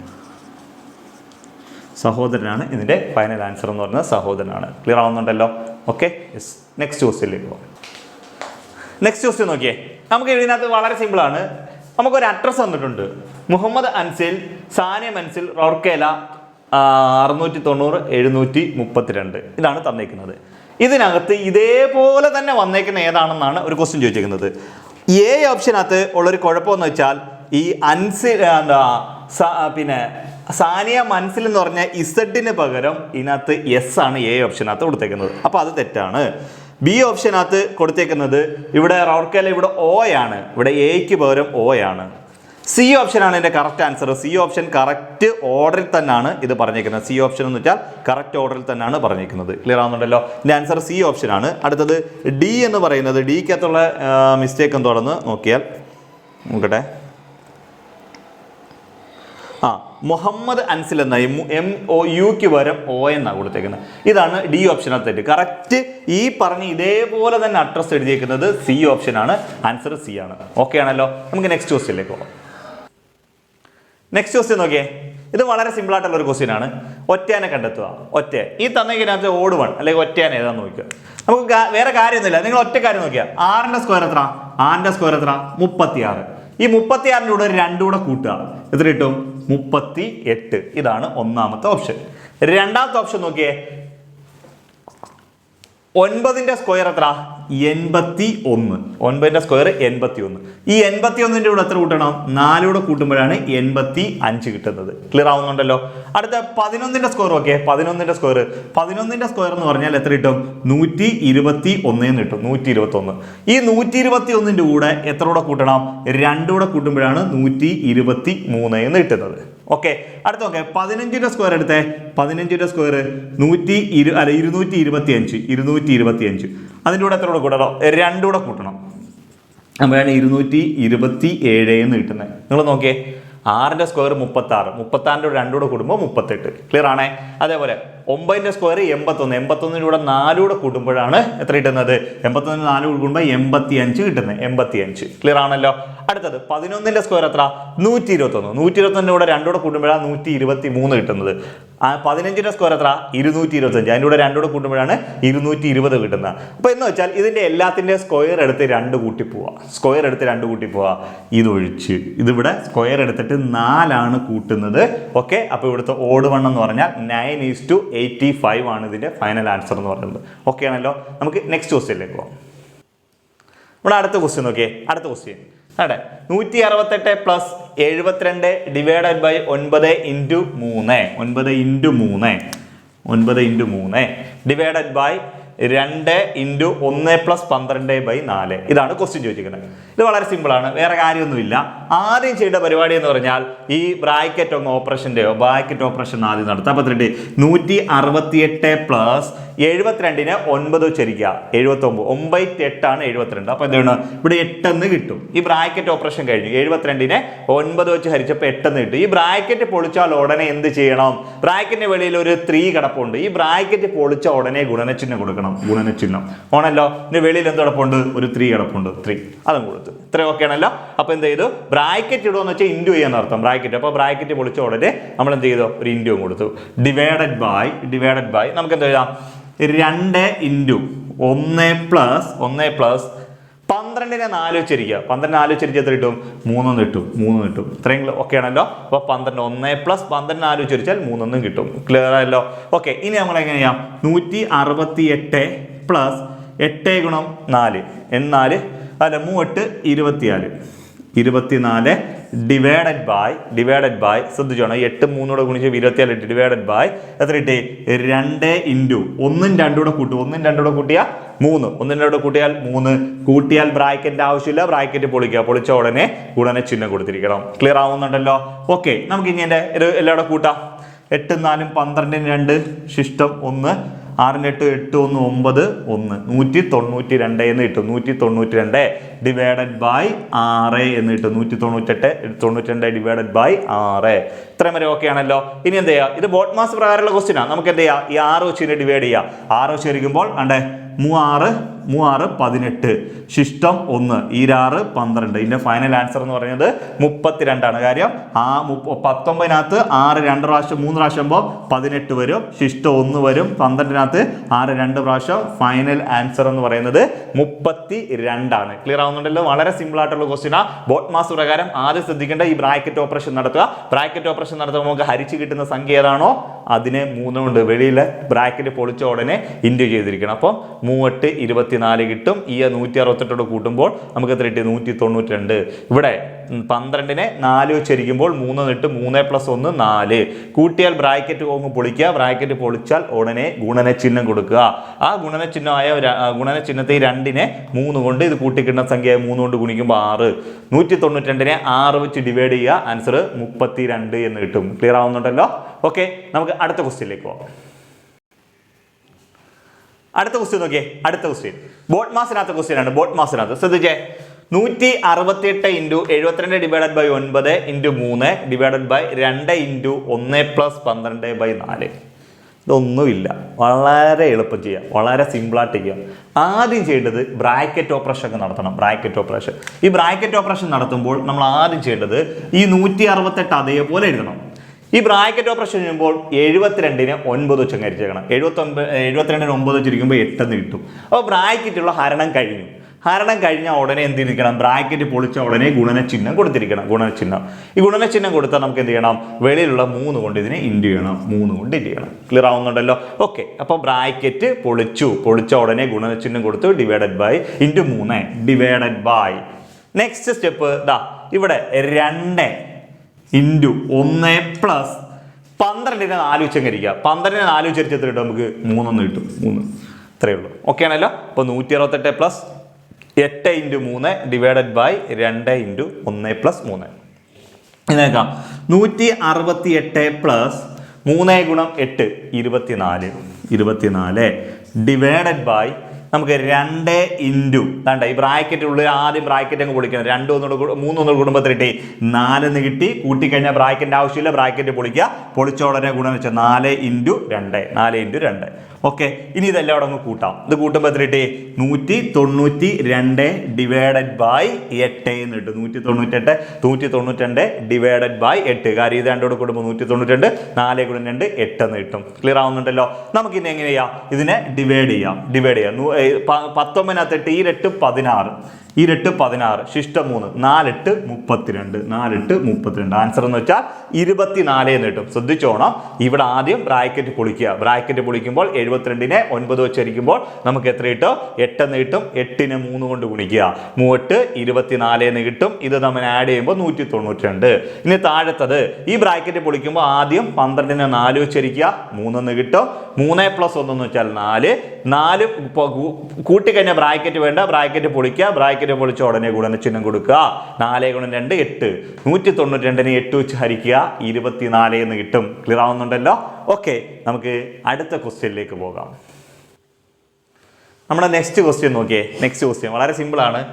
Speaker 1: സഹോദരനാണ്. ഇതിന്റെ ഫൈനൽ ആൻസർ എന്ന് പറയുന്നത് സഹോദരനാണ്. ക്ലിയർ ആവുന്നുണ്ടല്ലോ? ഓക്കെ യെസ് നെക്സ്റ്റ് ക്വസ്റ്റ്യനിലേക്ക് പോകാം. നെക്സ്റ്റ് ക്വസ്റ്റ്യൻ നോക്കിയേ. നമുക്ക് ഇതിനകത്ത് വളരെ സിമ്പിളാണ് നമുക്കൊരു അഡ്രസ്സ് വന്നിട്ടുണ്ട് മുഹമ്മദ് അൻസിൽ സാനിയ മൻസിൽ റോർക്കേല അറുന്നൂറ്റി തൊണ്ണൂറ് എഴുന്നൂറ്റി മുപ്പത്തിരണ്ട് ഇതാണ് തന്നേക്കുന്നത്. ഇതിനകത്ത് ഇതേപോലെ തന്നെ വന്നേക്കുന്ന ഏതാണെന്നാണ് ഒരു ക്വസ്റ്റ്യൻ ചോദിച്ചിരിക്കുന്നത്. എ ഓപ്ഷനകത്ത് ഉള്ളൊരു കുഴപ്പമെന്ന് വെച്ചാൽ ഈ അൻസിൽ എന്താ പിന്നെ സാനിയ മൻസിൽ എന്ന് പറഞ്ഞ ഇസഡിന് പകരം ഇതിനകത്ത് എസ് ആണ് എ ഓപ്ഷനകത്ത് കൊടുത്തേക്കുന്നത്. അപ്പോൾ അത് തെറ്റാണ്. ബി ഓപ്ഷനകത്ത് കൊടുത്തേക്കുന്നത് ഇവിടെ റോർക്കേല ഇവിടെ ഓ ആണ് ഇവിടെ എക്ക് പകരം ഓ ആണ് സി ഓപ്ഷനാണ് എന്റെ correct answer C option correct ഓർഡറിൽ തന്നെയാണ് ഇത് പറഞ്ഞേക്കുന്നത് സി ഓപ്ഷൻ എന്ന് വെച്ചാൽ കറക്റ്റ് ഓർഡറിൽ തന്നെയാണ് പറഞ്ഞേക്കുന്നത് ക്ലിയർ ആവുന്നുണ്ടല്ലോ? എന്റെ ആൻസർ സി ഓപ്ഷനാണ് അടുത്തത് ഡി എന്ന് പറയുന്നത് ഡിക്കകത്തുള്ള മിസ്റ്റേക്ക് എന്തോടെന്ന് നോക്കിയാൽ നോക്കട്ടെ. ആ മുഹമ്മദ് അൻസിൽ എന്ന എം ഒ യുക്ക് പകരം ഒ എന്നാണ് കൊടുത്തേക്കുന്നത്. ഇതാണ് ഡി ഓപ്ഷനകത്ത് തെറ്റ്. കറക്റ്റ് ഈ പറഞ്ഞ ഇതേപോലെ തന്നെ അഡ്രസ്സ് എഴുതിയേക്കുന്നത് സി ഓപ്ഷനാണ് ആൻസർ സി ആണ്. ഓക്കെ ആണല്ലോ? നമുക്ക് നെക്സ്റ്റ് ക്വസ്റ്റ്യനിലേക്ക് പോകാം. നെക്സ്റ്റ് ക്വസ്റ്റ്യൻ നോക്കിയേ. ഇത് വളരെ സിമ്പിൾ ആയിട്ടുള്ള ഒരു ക്വസ്റ്റ്യൻ ആണ്. ഒറ്റയാനെ കണ്ടെത്തുക. ഒറ്റ. ഈ തന്നേക്കിനകത്ത് ഓട് വൺ അല്ലെങ്കിൽ ഒറ്റയാൻ ഏതാന്ന് നോക്കുക. നമുക്ക് വേറെ കാര്യമൊന്നുമില്ല. നിങ്ങൾ ഒറ്റ കാര്യം നോക്കിയാൽ ആറിന്റെ സ്ക്വയർ എത്ര? ആറിന്റെ സ്ക്വയർ എത്ര? മുപ്പത്തി ആറ് ഈ മുപ്പത്തി ആറിന്റെ കൂടെ രണ്ടും കൂടെ കൂട്ടുക. എത്ര കിട്ടും? മുപ്പത്തി എട്ട് ഇതാണ് ഒന്നാമത്തെ ഓപ്ഷൻ രണ്ടാമത്തെ ഓപ്ഷൻ നോക്കിയേ. ഒൻപതിന്റെ സ്ക്വയർ എത്ര എൺപത്തി ഒന്ന് ഒൻപതിന്റെ സ്ക്വയർ എൺപത്തി ഒന്ന് ഈ എൺപത്തി ഒന്നിന്റെ കൂടെ എത്ര കൂട്ടണം? നാലൂടെ കൂട്ടുമ്പോഴാണ് എൺപത്തി അഞ്ച് കിട്ടുന്നത്. ക്ലിയർ ആവുന്നുണ്ടല്ലോ? അടുത്ത പതിനൊന്നിന്റെ സ്ക്വയർ ഓക്കെ പതിനൊന്നിന്റെ സ്ക്വയർ. പതിനൊന്നിന്റെ സ്ക്വയർ എന്ന് പറഞ്ഞാൽ എത്ര കിട്ടും? നൂറ്റി ഇരുപത്തി ഒന്നേന്ന് കിട്ടും. നൂറ്റി ഇരുപത്തൊന്ന് ഈ നൂറ്റി ഇരുപത്തി ഒന്നിന്റെ കൂടെ എത്ര കൂടെ കൂട്ടണം? രണ്ടുകൂടെ കൂട്ടുമ്പോഴാണ് നൂറ്റി ഇരുപത്തി മൂന്ന് എന്ന് കിട്ടുന്നത്. ഓക്കെ അടുത്ത നോക്കെ. പതിനഞ്ചിന്റെ സ്ക്വയർ എടുത്തേ. പതിനഞ്ചിന്റെ സ്ക്വയർ നൂറ്റി ഇരു അല്ല ഇരുന്നൂറ്റി ഇരുപത്തി അഞ്ച് ഇരുന്നൂറ്റി ഇരുപത്തി അഞ്ച് അതിന്റെ കൂടെ എത്ര കൂടെ കൂട്ടണം രണ്ടുകൂടെ കൂട്ടണം. അപ്പോഴാണ് ഇരുന്നൂറ്റി ഇരുപത്തി ഏഴ് എന്ന് കിട്ടുന്നത് നിങ്ങൾ നോക്കിയേ. ആറിന്റെ സ്ക്വയർ മുപ്പത്താറ്. മുപ്പത്താറിന്റെ രണ്ടുകൂടെ കൂടുമ്പോൾ മുപ്പത്തെട്ട്. ക്ലിയർ ആണേ? അതേപോലെ ഒമ്പതിന്റെ സ്ക്വയർ എൺപത്തൊന്ന്. എൺപത്തൊന്നിലൂടെ നാലൂടെ കൂട്ടുമ്പോഴാണ് എത്ര കിട്ടുന്നത്? എൺപത്തൊന്നിന് നാല് കൂടുമ്പോൾ എൺപത്തി അഞ്ച് കിട്ടുന്നത്. എൺപത്തി അഞ്ച് ക്ലിയർ ആണല്ലോ? അടുത്തത് പതിനൊന്നിന്റെ സ്ക്വയർ എത്ര? നൂറ്റി ഇരുപത്തൊന്ന് നൂറ്റി ഇരുപത്തൊന്നിന്റെ കൂടെ രണ്ടൂടെ കൂട്ടുമ്പോഴാണ് നൂറ്റി ഇരുപത്തി മൂന്ന് കിട്ടുന്നത്. ആ പതിനഞ്ചിന്റെ സ്ക്വയർ എത്ര? ഇരുന്നൂറ്റി ഇരുപത്തഞ്ച് അതിന്റെ കൂടെ രണ്ടൂടെ കൂട്ടുമ്പോഴാണ് ഇരുന്നൂറ്റി ഇരുപത് കിട്ടുന്നത്. അപ്പോൾ എന്ന് വെച്ചാൽ ഇതിന്റെ എല്ലാത്തിന്റെ സ്ക്വയർ എടുത്ത് രണ്ട് കൂട്ടി പോവുക സ്ക്വയർ എടുത്ത് രണ്ട് കൂട്ടി പോവുക ഇതൊഴിച്ച് ഇതിവിടെ സ്ക്വയർ എടുത്തിട്ട് നാലാണ് കൂട്ടുന്നത്. ഓക്കെ അപ്പോൾ ഇവിടുത്തെ ഓട് വണ്ണം എന്ന് പറഞ്ഞാൽ nine is to eighty five ആണ് ഇതിന്റെ ഫൈനൽ ആൻസർ എന്ന് പറയുന്നത് ഓക്കെ ആണല്ലോ? നമുക്ക് നെക്സ്റ്റ് ക്വസ്റ്റ്യനിലേക്ക് പോകാം നമ്മുടെ അടുത്ത ക്വസ്റ്റ്യൻ നോക്കിയേ. അടുത്ത ക്വസ്റ്റ്യൻ അതെ നൂറ്റി അറുപത്തെട്ട് പ്ലസ് എഴുപത്തിരണ്ട് ഡിവൈഡഡ് ബൈ ഒൻപത് ഇന്റു മൂന്ന്. ഒൻപത് ഇന്റു മൂന്ന്. ഒൻപത് ഇന്റു മൂന്ന്. ഡിവൈഡഡ് ബൈ രണ്ട് ഇന്റു ഒന്ന് പ്ലസ് പന്ത്രണ്ട് ബൈ നാല്. ഇതാണ് ക്വസ്റ്റ്യൻ ചോദിച്ചിരിക്കുന്നത്. ഇത് വളരെ സിമ്പിളാണ് വേറെ കാര്യമൊന്നുമില്ല. ആദ്യം ചെയ്യേണ്ട പരിപാടി എന്ന് പറഞ്ഞാൽ ഈ ബ്രാക്കറ്റ് ഒന്ന് ഓപ്പറേഷന്റെയോ ബ്രാക്കറ്റ് ഓപ്പറേഷൻ ആദ്യം നടത്താം അപ്പോൾ എത്രയുണ്ട് നൂറ്റി അറുപത്തിയെട്ട് പ്ലസ് എഴുപത്തിരണ്ടിന് ഒൻപത് ഉച്ചരിക്കുക. എഴുപത്തൊമ്പത്. ഒമ്പത് എട്ടാണ് എഴുപത്തിരണ്ട്. അപ്പോൾ എന്താണ് ഇവിടെ എട്ടെന്ന് കിട്ടും. ഈ ബ്രാക്കറ്റ് ഓപ്പറേഷൻ കഴിഞ്ഞു. എഴുപത്തിരണ്ടിന് ഒൻപത് വെച്ച് ഹരിച്ചപ്പോൾ എട്ടെന്ന് കിട്ടും. ഈ ബ്രാക്കറ്റ് പൊളിച്ചാൽ ഉടനെ എന്ത് ചെയ്യണം? ബ്രാക്കറ്റിന്റെ വെളിയിൽ ഒരു ത്രീ കിടപ്പുണ്ട്. ഈ ബ്രാക്കറ്റ് പൊളിച്ച ഉടനെ ഗുണനചിഹ്നം കൊടുക്കണം. ഗുണനചിഹ്നം. ഓണല്ലോ? ഇതിന്റെ വെളിയിൽ എന്ത് കിടപ്പുണ്ട്? ഒരു ത്രീ കിടപ്പുണ്ട്. ത്രീ. അതും കൊടുത്തു. ഇത്ര ഓക്കെ ആണല്ലോ? അപ്പോൾ എന്ത് ചെയ്തു? ബ്രാക്കറ്റ് ഇടുമെന്ന് വെച്ചാൽ ഇൻഡു അർത്ഥം. ബ്രാക്കറ്റ്. അപ്പോൾ ബ്രാക്കറ്റ് പൊളിച്ച ഉടനെ നമ്മൾ എന്ത് ചെയ്തു? ഒരു ഇൻഡുവും കൊടുത്തു. ഡിവൈഡഡ് ബൈ ഡിവൈഡഡ് ബൈ നമുക്ക് എന്ത് എഴുതാം? രണ്ട് ഇന്റു ഒന്ന് പ്ലസ് ഒന്ന് പ്ലസ് പന്ത്രണ്ടിനെ നാല് വെച്ചിരിക്കുക. പന്ത്രണ്ട് നാല് വെച്ചിരിക്കുക എത്ര കിട്ടും? മൂന്നൊന്ന് കിട്ടും. മൂന്ന് കിട്ടും. ഇത്രയും ഓക്കെ ആണല്ലോ? അപ്പോൾ പന്ത്രണ്ട് ഒന്ന് പ്ലസ് പന്ത്രണ്ട് നാല് വെച്ചിരിച്ചാൽ മൂന്നൊന്നും കിട്ടും. ക്ലിയർ ആയല്ലോ? ഓക്കെ ഇനി നമ്മൾ എങ്ങനെ ചെയ്യാം? നൂറ്റി അറുപത്തി എട്ട് പ്ലസ് എട്ട് ഗുണം നാല്. എന്നാൽ അല്ല മൂവെട്ട് ഇരുപത്തിനാല് ഇരുപത്തിനാല് ഡിവൈഡഡ് ബൈ ഡിവൈഡഡ് ബൈ ശ്രദ്ധിച്ചോണം. എട്ട് മൂന്നൂടെ ഗുണിച്ച് ഇരുപത്തിനാല് ഡിവൈഡഡ് ബൈ എത്ര കിട്ടി രണ്ട് ഇന്റു ഒന്നും രണ്ടും കൂടെ കൂട്ടും. ഒന്നും രണ്ടും കൂടെ കൂട്ടിയാൽ മൂന്ന്. ഒന്നും രണ്ടും കൂട്ടിയാൽ മൂന്ന്. കൂട്ടിയാൽ ബ്രാക്കറ്റിന്റെ ആവശ്യമില്ല. ബ്രാക്കറ്റ് പൊളിക്കുക. പൊളിച്ച ഉടനെ ഉടനെ ചിഹ്നം കൊടുത്തിരിക്കണം. ക്ലിയർ ആവുന്നുണ്ടല്ലോ? ഓക്കെ നമുക്ക് ഇനി എന്റെ എല്ലാവരുടെ എല്ലാം കൂടെ കൂട്ടാം. എട്ടും നാലും പന്ത്രണ്ടിന് രണ്ട്. ശിഷ്ടം ഒന്ന്. ആറിന് എട്ട് എട്ട് ഒന്ന് ഒമ്പത് ഒന്ന്. നൂറ്റി തൊണ്ണൂറ്റി രണ്ട് എന്ന് കിട്ടും. നൂറ്റി തൊണ്ണൂറ്റി രണ്ട് ഡിവൈഡഡ് ബൈ ആറ് എന്ന് കിട്ടും. നൂറ്റി തൊണ്ണൂറ്റെട്ട് തൊണ്ണൂറ്റി രണ്ട് ഡിവൈഡഡ് ബൈ ആറ്. ഇത്രയും വരെ ഓക്കെ ആണല്ലോ. ഇനി എന്ത് ചെയ്യുക ഇത് ബോട്ട് മാസ് പ്രകാരമുള്ള ക്വസ്റ്റിനാണ് നമുക്ക് എന്ത് ചെയ്യാം? ഈ ആറ് വെച്ചിനെ ഡിവൈഡ് ചെയ്യുക ആറ് വെച്ച് ഹരിക്കുമ്പോൾ അണ്ടേ മൂവാറ് മൂവാറ് പതിനെട്ട്. ശിഷ്ടം ഒന്ന് ഈരാറ് പന്ത്രണ്ട്. ഇതിന്റെ ഫൈനൽ ആൻസർ എന്ന് പറയുന്നത് മുപ്പത്തിരണ്ടാണ്. കാര്യം ആ പത്തൊമ്പതിനകത്ത് ആറ് രണ്ട് പ്രാവശ്യം മൂന്ന് പ്രാവശ്യം ആകുമ്പോൾ പതിനെട്ട് വരും. ശിഷ്ടം ഒന്ന് വരും. പന്ത്രണ്ടിനകത്ത് ആറ് രണ്ട് പ്രാവശ്യം ഫൈനൽ ആൻസർ എന്ന് പറയുന്നത് മുപ്പത്തി രണ്ടാണ് ക്ലിയർ ആവുന്നുണ്ടല്ലോ? വളരെ സിമ്പിൾ ആയിട്ടുള്ള ക്വസ്റ്റിനാ ബോട്ട് മാസ് പ്രകാരം ആദ്യം ശ്രദ്ധിക്കേണ്ട ഈ ബ്രാക്കറ്റ് ഓപ്പറേഷൻ നടത്തുക. ബ്രാക്കറ്റ് ഓപ്പറേഷൻ നടത്തുമ്പോൾ നമുക്ക് ഹരിച്ചു കിട്ടുന്ന സംഖ്യ ഏതാണോ? അതിനെ മൂന്നുകൊണ്ട് വെളിയിലെ ബ്രാക്കറ്റ് പൊളിച്ച ഉടനെ ഇന്റു ചെയ്തിരിക്കണം. അപ്പോൾ മൂവെട്ട് ഇരുപത്തി നാല് കിട്ടും. ഈ നൂറ്റി അറുപത്തെട്ടോട് കൂട്ടുമ്പോൾ നമുക്ക് എത്ര കിട്ടി? നൂറ്റി തൊണ്ണൂറ്റി രണ്ട് ഇവിടെ പന്ത്രണ്ടിനെ നാല് വെച്ചിരിക്കുമ്പോൾ മൂന്ന് നിട്ട് മൂന്ന് പ്ലസ് ഒന്ന് നാല്. കൂട്ടിയാൽ ബ്രാക്കറ്റ് പോകുമ്പോൾ പൊളിക്കുക. ബ്രാക്കറ്റ് പൊളിച്ചാൽ ഉടനെ ഗുണന ചിഹ്നം കൊടുക്കുക. ആ ഗുണന ചിഹ്നമായ ഗുണന ചിഹ്നത്തെ ഈ രണ്ടിനെ മൂന്ന് കൊണ്ട് ഇത് കൂട്ടിക്കിട്ടുന്ന സംഖ്യ മൂന്ന് കൊണ്ട് ഗുണിക്കുമ്പോൾ ആറ്. നൂറ്റി തൊണ്ണൂറ്റി രണ്ടിനെ ആറ് വെച്ച് ഡിവൈഡ് ചെയ്യുക. ആൻസർ മുപ്പത്തി രണ്ട് എന്ന് കിട്ടും. ക്ലിയർ ആവുന്നുണ്ടല്ലോ? ഓക്കെ നമുക്ക് അടുത്ത ക്വസ്റ്റ്യനിലേക്ക് പോകാം. അടുത്ത ക്വസ്റ്റ്യൻ നോക്കിയേ. അടുത്ത ക്വസ്റ്റ്യൻ ബോട്ട് മാസിനകത്ത് ക്വസ്റ്റ്യൻ ആണ്. ബോട്ട് മാസിനകത്ത് ശ്രദ്ധിച്ചേ. നൂറ്റി അറുപത്തിയെട്ട് ഇന്റു എഴുപത്തിരണ്ട് ഡിവൈഡഡ് ബൈ ഒൻപത് ഇന്റു മൂന്ന് ഡിവൈഡഡ് ബൈ രണ്ട് ഇന്റു ഒന്ന് പ്ലസ് പന്ത്രണ്ട് ബൈ നാല്. ഇതൊന്നുമില്ല. വളരെ എളുപ്പം ചെയ്യാം. വളരെ സിമ്പിളായിട്ട് ചെയ്യാം. ആദ്യം ചെയ്യേണ്ടത് ബ്രാക്കറ്റ് ഓപ്പറേഷൻ ഒക്കെ നടത്തണം. ബ്രാക്കറ്റ് ഓപ്പറേഷൻ ഈ ബ്രാക്കറ്റ് ഓപ്പറേഷൻ നടത്തുമ്പോൾ നമ്മൾ ആദ്യം ചെയ്യേണ്ടത് ഈ നൂറ്റി അറുപത്തെട്ട് അതേപോലെ എഴുതണം. ഈ ബ്രാക്കറ്റ് ഓപ്പറേഷൻ ചെയ്യുമ്പോൾ എഴുപത്തിരണ്ടിന് ഒൻപത് വെച്ച് അരിച്ചേക്കണം. എഴുപത്തൊൻപത് എഴുപത്തിരണ്ടിന് ഒമ്പത് വെച്ചിരിക്കുമ്പോൾ എട്ടെന്ന് കിട്ടും. അപ്പോൾ ബ്രാക്കറ്റുള്ള ഹരണം കഴിഞ്ഞു. ഹരണം കഴിഞ്ഞാൽ ഉടനെ എന്ത് ചെയ്തിരിക്കണം? ബ്രാക്കറ്റ് പൊളിച്ച ഉടനെ ഗുണനചിഹ്നം കൊടുത്തിരിക്കണം. ഗുണനചിഹ്നം. ഈ ഗുണനചിഹ്നം കൊടുത്താൽ നമുക്ക് എന്ത് ചെയ്യണം? വെളിയിലുള്ള മൂന്ന് കൊണ്ട് ഇതിനെ ഇൻഡ് ചെയ്യണം. മൂന്ന് കൊണ്ട് ഇൻഡ് ചെയ്യണം. ക്ലിയർ ആവുന്നുണ്ടല്ലോ? ഓക്കെ അപ്പോൾ ബ്രാക്കറ്റ് പൊളിച്ചു. പൊളിച്ച ഉടനെ ഗുണനചിഹ്നം കൊടുത്തു ഡിവൈഡഡ് ബൈ ഇന്റു മൂന്ന്. ഡിവൈഡഡ് ബൈ നെക്സ്റ്റ് സ്റ്റെപ്പ് ദാ ഇവിടെ രണ്ട് ഇന്റു ഒന്ന് പ്ലസ് പന്ത്രണ്ടിനെ നാല് കരിക്കുക പന്ത്രണ്ടിനെ നാല് എത്ര കിട്ടും? നമുക്ക് മൂന്നൊന്ന് കിട്ടും. മൂന്ന്. ഇത്രയേ ഉള്ളൂ. ഓക്കെ ആണല്ലോ? അപ്പോൾ നൂറ്റി അറുപത്തെട്ട് പ്ലസ് എട്ട് ഇന്റു മൂന്ന് ഡിവൈഡഡ് ബൈ രണ്ട് ഇന്റു ഒന്ന് പ്ലസ് മൂന്ന്. ഇതേക്കാം നൂറ്റി അറുപത്തി എട്ട് പ്ലസ് മൂന്ന് ഗുണം എട്ട് ഇരുപത്തിനാല്. ഇരുപത്തിനാല് ഡിവൈഡഡ് ബൈ നമുക്ക് രണ്ട് ഇന്റു. കണ്ട? ഈ ബ്രാക്കറ്റുള്ളിൽ ആദ്യം ബ്രാക്കറ്റ് അങ്ങ് പൊളിക്കണം. രണ്ട് ഒന്നുകൂടെ കൂ- മൂന്ന് ഒന്നുകൂടെ കുടുംബത്തിൽ കിട്ടി? നാലെന്ന് കിട്ടി. കൂട്ടിക്കഴിഞ്ഞാൽ ബ്രാക്കറ്റിന്റെ ആവശ്യമില്ല. ബ്രാക്കറ്റ് പൊളിക്കുക. പൊളിച്ച ഉടനെ ഗുണം വെച്ചാൽ നാല് ഇന്റു രണ്ട്. നാല് ഇന്റു രണ്ട്. ഓക്കെ. ഇനി ഇതെല്ലാം അവിടെ അങ്ങ് കൂട്ടാം. ഇത് കൂട്ടുമ്പോൾ എത്ര കിട്ടി? നൂറ്റി തൊണ്ണൂറ്റി രണ്ട് ഡിവൈഡഡ് ബൈ എട്ട് എന്ന് കിട്ടും. നൂറ്റി തൊണ്ണൂറ്റെട്ട് നൂറ്റി തൊണ്ണൂറ്റി ഡിവൈഡഡ് ബൈ എട്ട്. കാര്യം ഇത് രണ്ടോട് കൂടുമ്പോൾ നൂറ്റി തൊണ്ണൂറ്റി രണ്ട് നാല് ഗുണം രണ്ട് എട്ട് എന്ന് കിട്ടും. ക്ലിയർ ആവുന്നുണ്ടല്ലോ? നമുക്ക് ഇനി എങ്ങനെ ചെയ്യാം? ഇതിനെ ഡിവൈഡ് ചെയ്യാം. ഡിവൈഡ് ചെയ്യാം. പത്തൊമ്പതിനകത്തെട്ട് ഈ എട്ട് പതിനാറ്. ഈ എട്ട് പതിനാറ് ശിഷ്ടം മൂന്ന് നാലെട്ട് മുപ്പത്തിരണ്ട് നാലെട്ട് മുപ്പത്തിരണ്ട്. ആൻസർ എന്ന് വെച്ചാൽ ഇരുപത്തിനാല് എന്ന് കിട്ടും. ശ്രദ്ധിച്ചോണം. ഇവിടെ ആദ്യം ബ്രാക്കറ്റ് പൊളിക്കുക. ബ്രാക്കറ്റ് പൊളിക്കുമ്പോൾ എഴുപത്തിരണ്ടിനെ ഒൻപത് വെച്ചിരിക്കുമ്പോൾ നമുക്ക് എത്ര കിട്ടും? എട്ടെന്ന് കിട്ടും. എട്ടിനെ മൂന്ന് കൊണ്ട് ഗുണിക്കുക. മൂവെട്ട് ഇരുപത്തിനാല് എന്ന് കിട്ടും. ഇത് നമ്മൾ ആഡ് ചെയ്യുമ്പോൾ നൂറ്റി തൊണ്ണൂറ്റി രണ്ട് ഇനി താഴത്തത് ഈ ബ്രാക്കറ്റ് പൊളിക്കുമ്പോൾ ആദ്യം പന്ത്രണ്ടിനെ നാല് വെച്ചരിക്കുക. മൂന്നെന്ന് കിട്ടും. മൂന്ന് പ്ലസ് ഒന്നെന്ന് വെച്ചാൽ നാല്. നാല് കൂട്ടിക്കഴിഞ്ഞാൽ ബ്രാക്കറ്റ് വേണ്ട. ബ്രാക്കറ്റ് പൊളിക്കുക. ബ്രാക്കറ്റ് പൊളിച്ച ഉടനെ ഗുണന ചിഹ്നം കൊടുക്കുക. നാല് ഗുണം രണ്ട് എട്ട്. നൂറ്റി തൊണ്ണൂറ്റി രണ്ടിന് എട്ട് വെച്ച് ഹരിക്കുക. ഇരുപത്തിനാല് എന്ന് കിട്ടും. ക്ലിയർ ആവുന്നുണ്ടല്ലോ? ഓക്കെ നമുക്ക് അടുത്ത ക്വസ്റ്റ്യനിലേക്ക് പോകാം. നമ്മുടെ നെക്സ്റ്റ് ക്വസ്റ്റ്യൻ നോക്കിയേ. നെക്സ്റ്റ് ക്വസ്റ്റ്യൻ വളരെ സിമ്പിൾ ആണ്.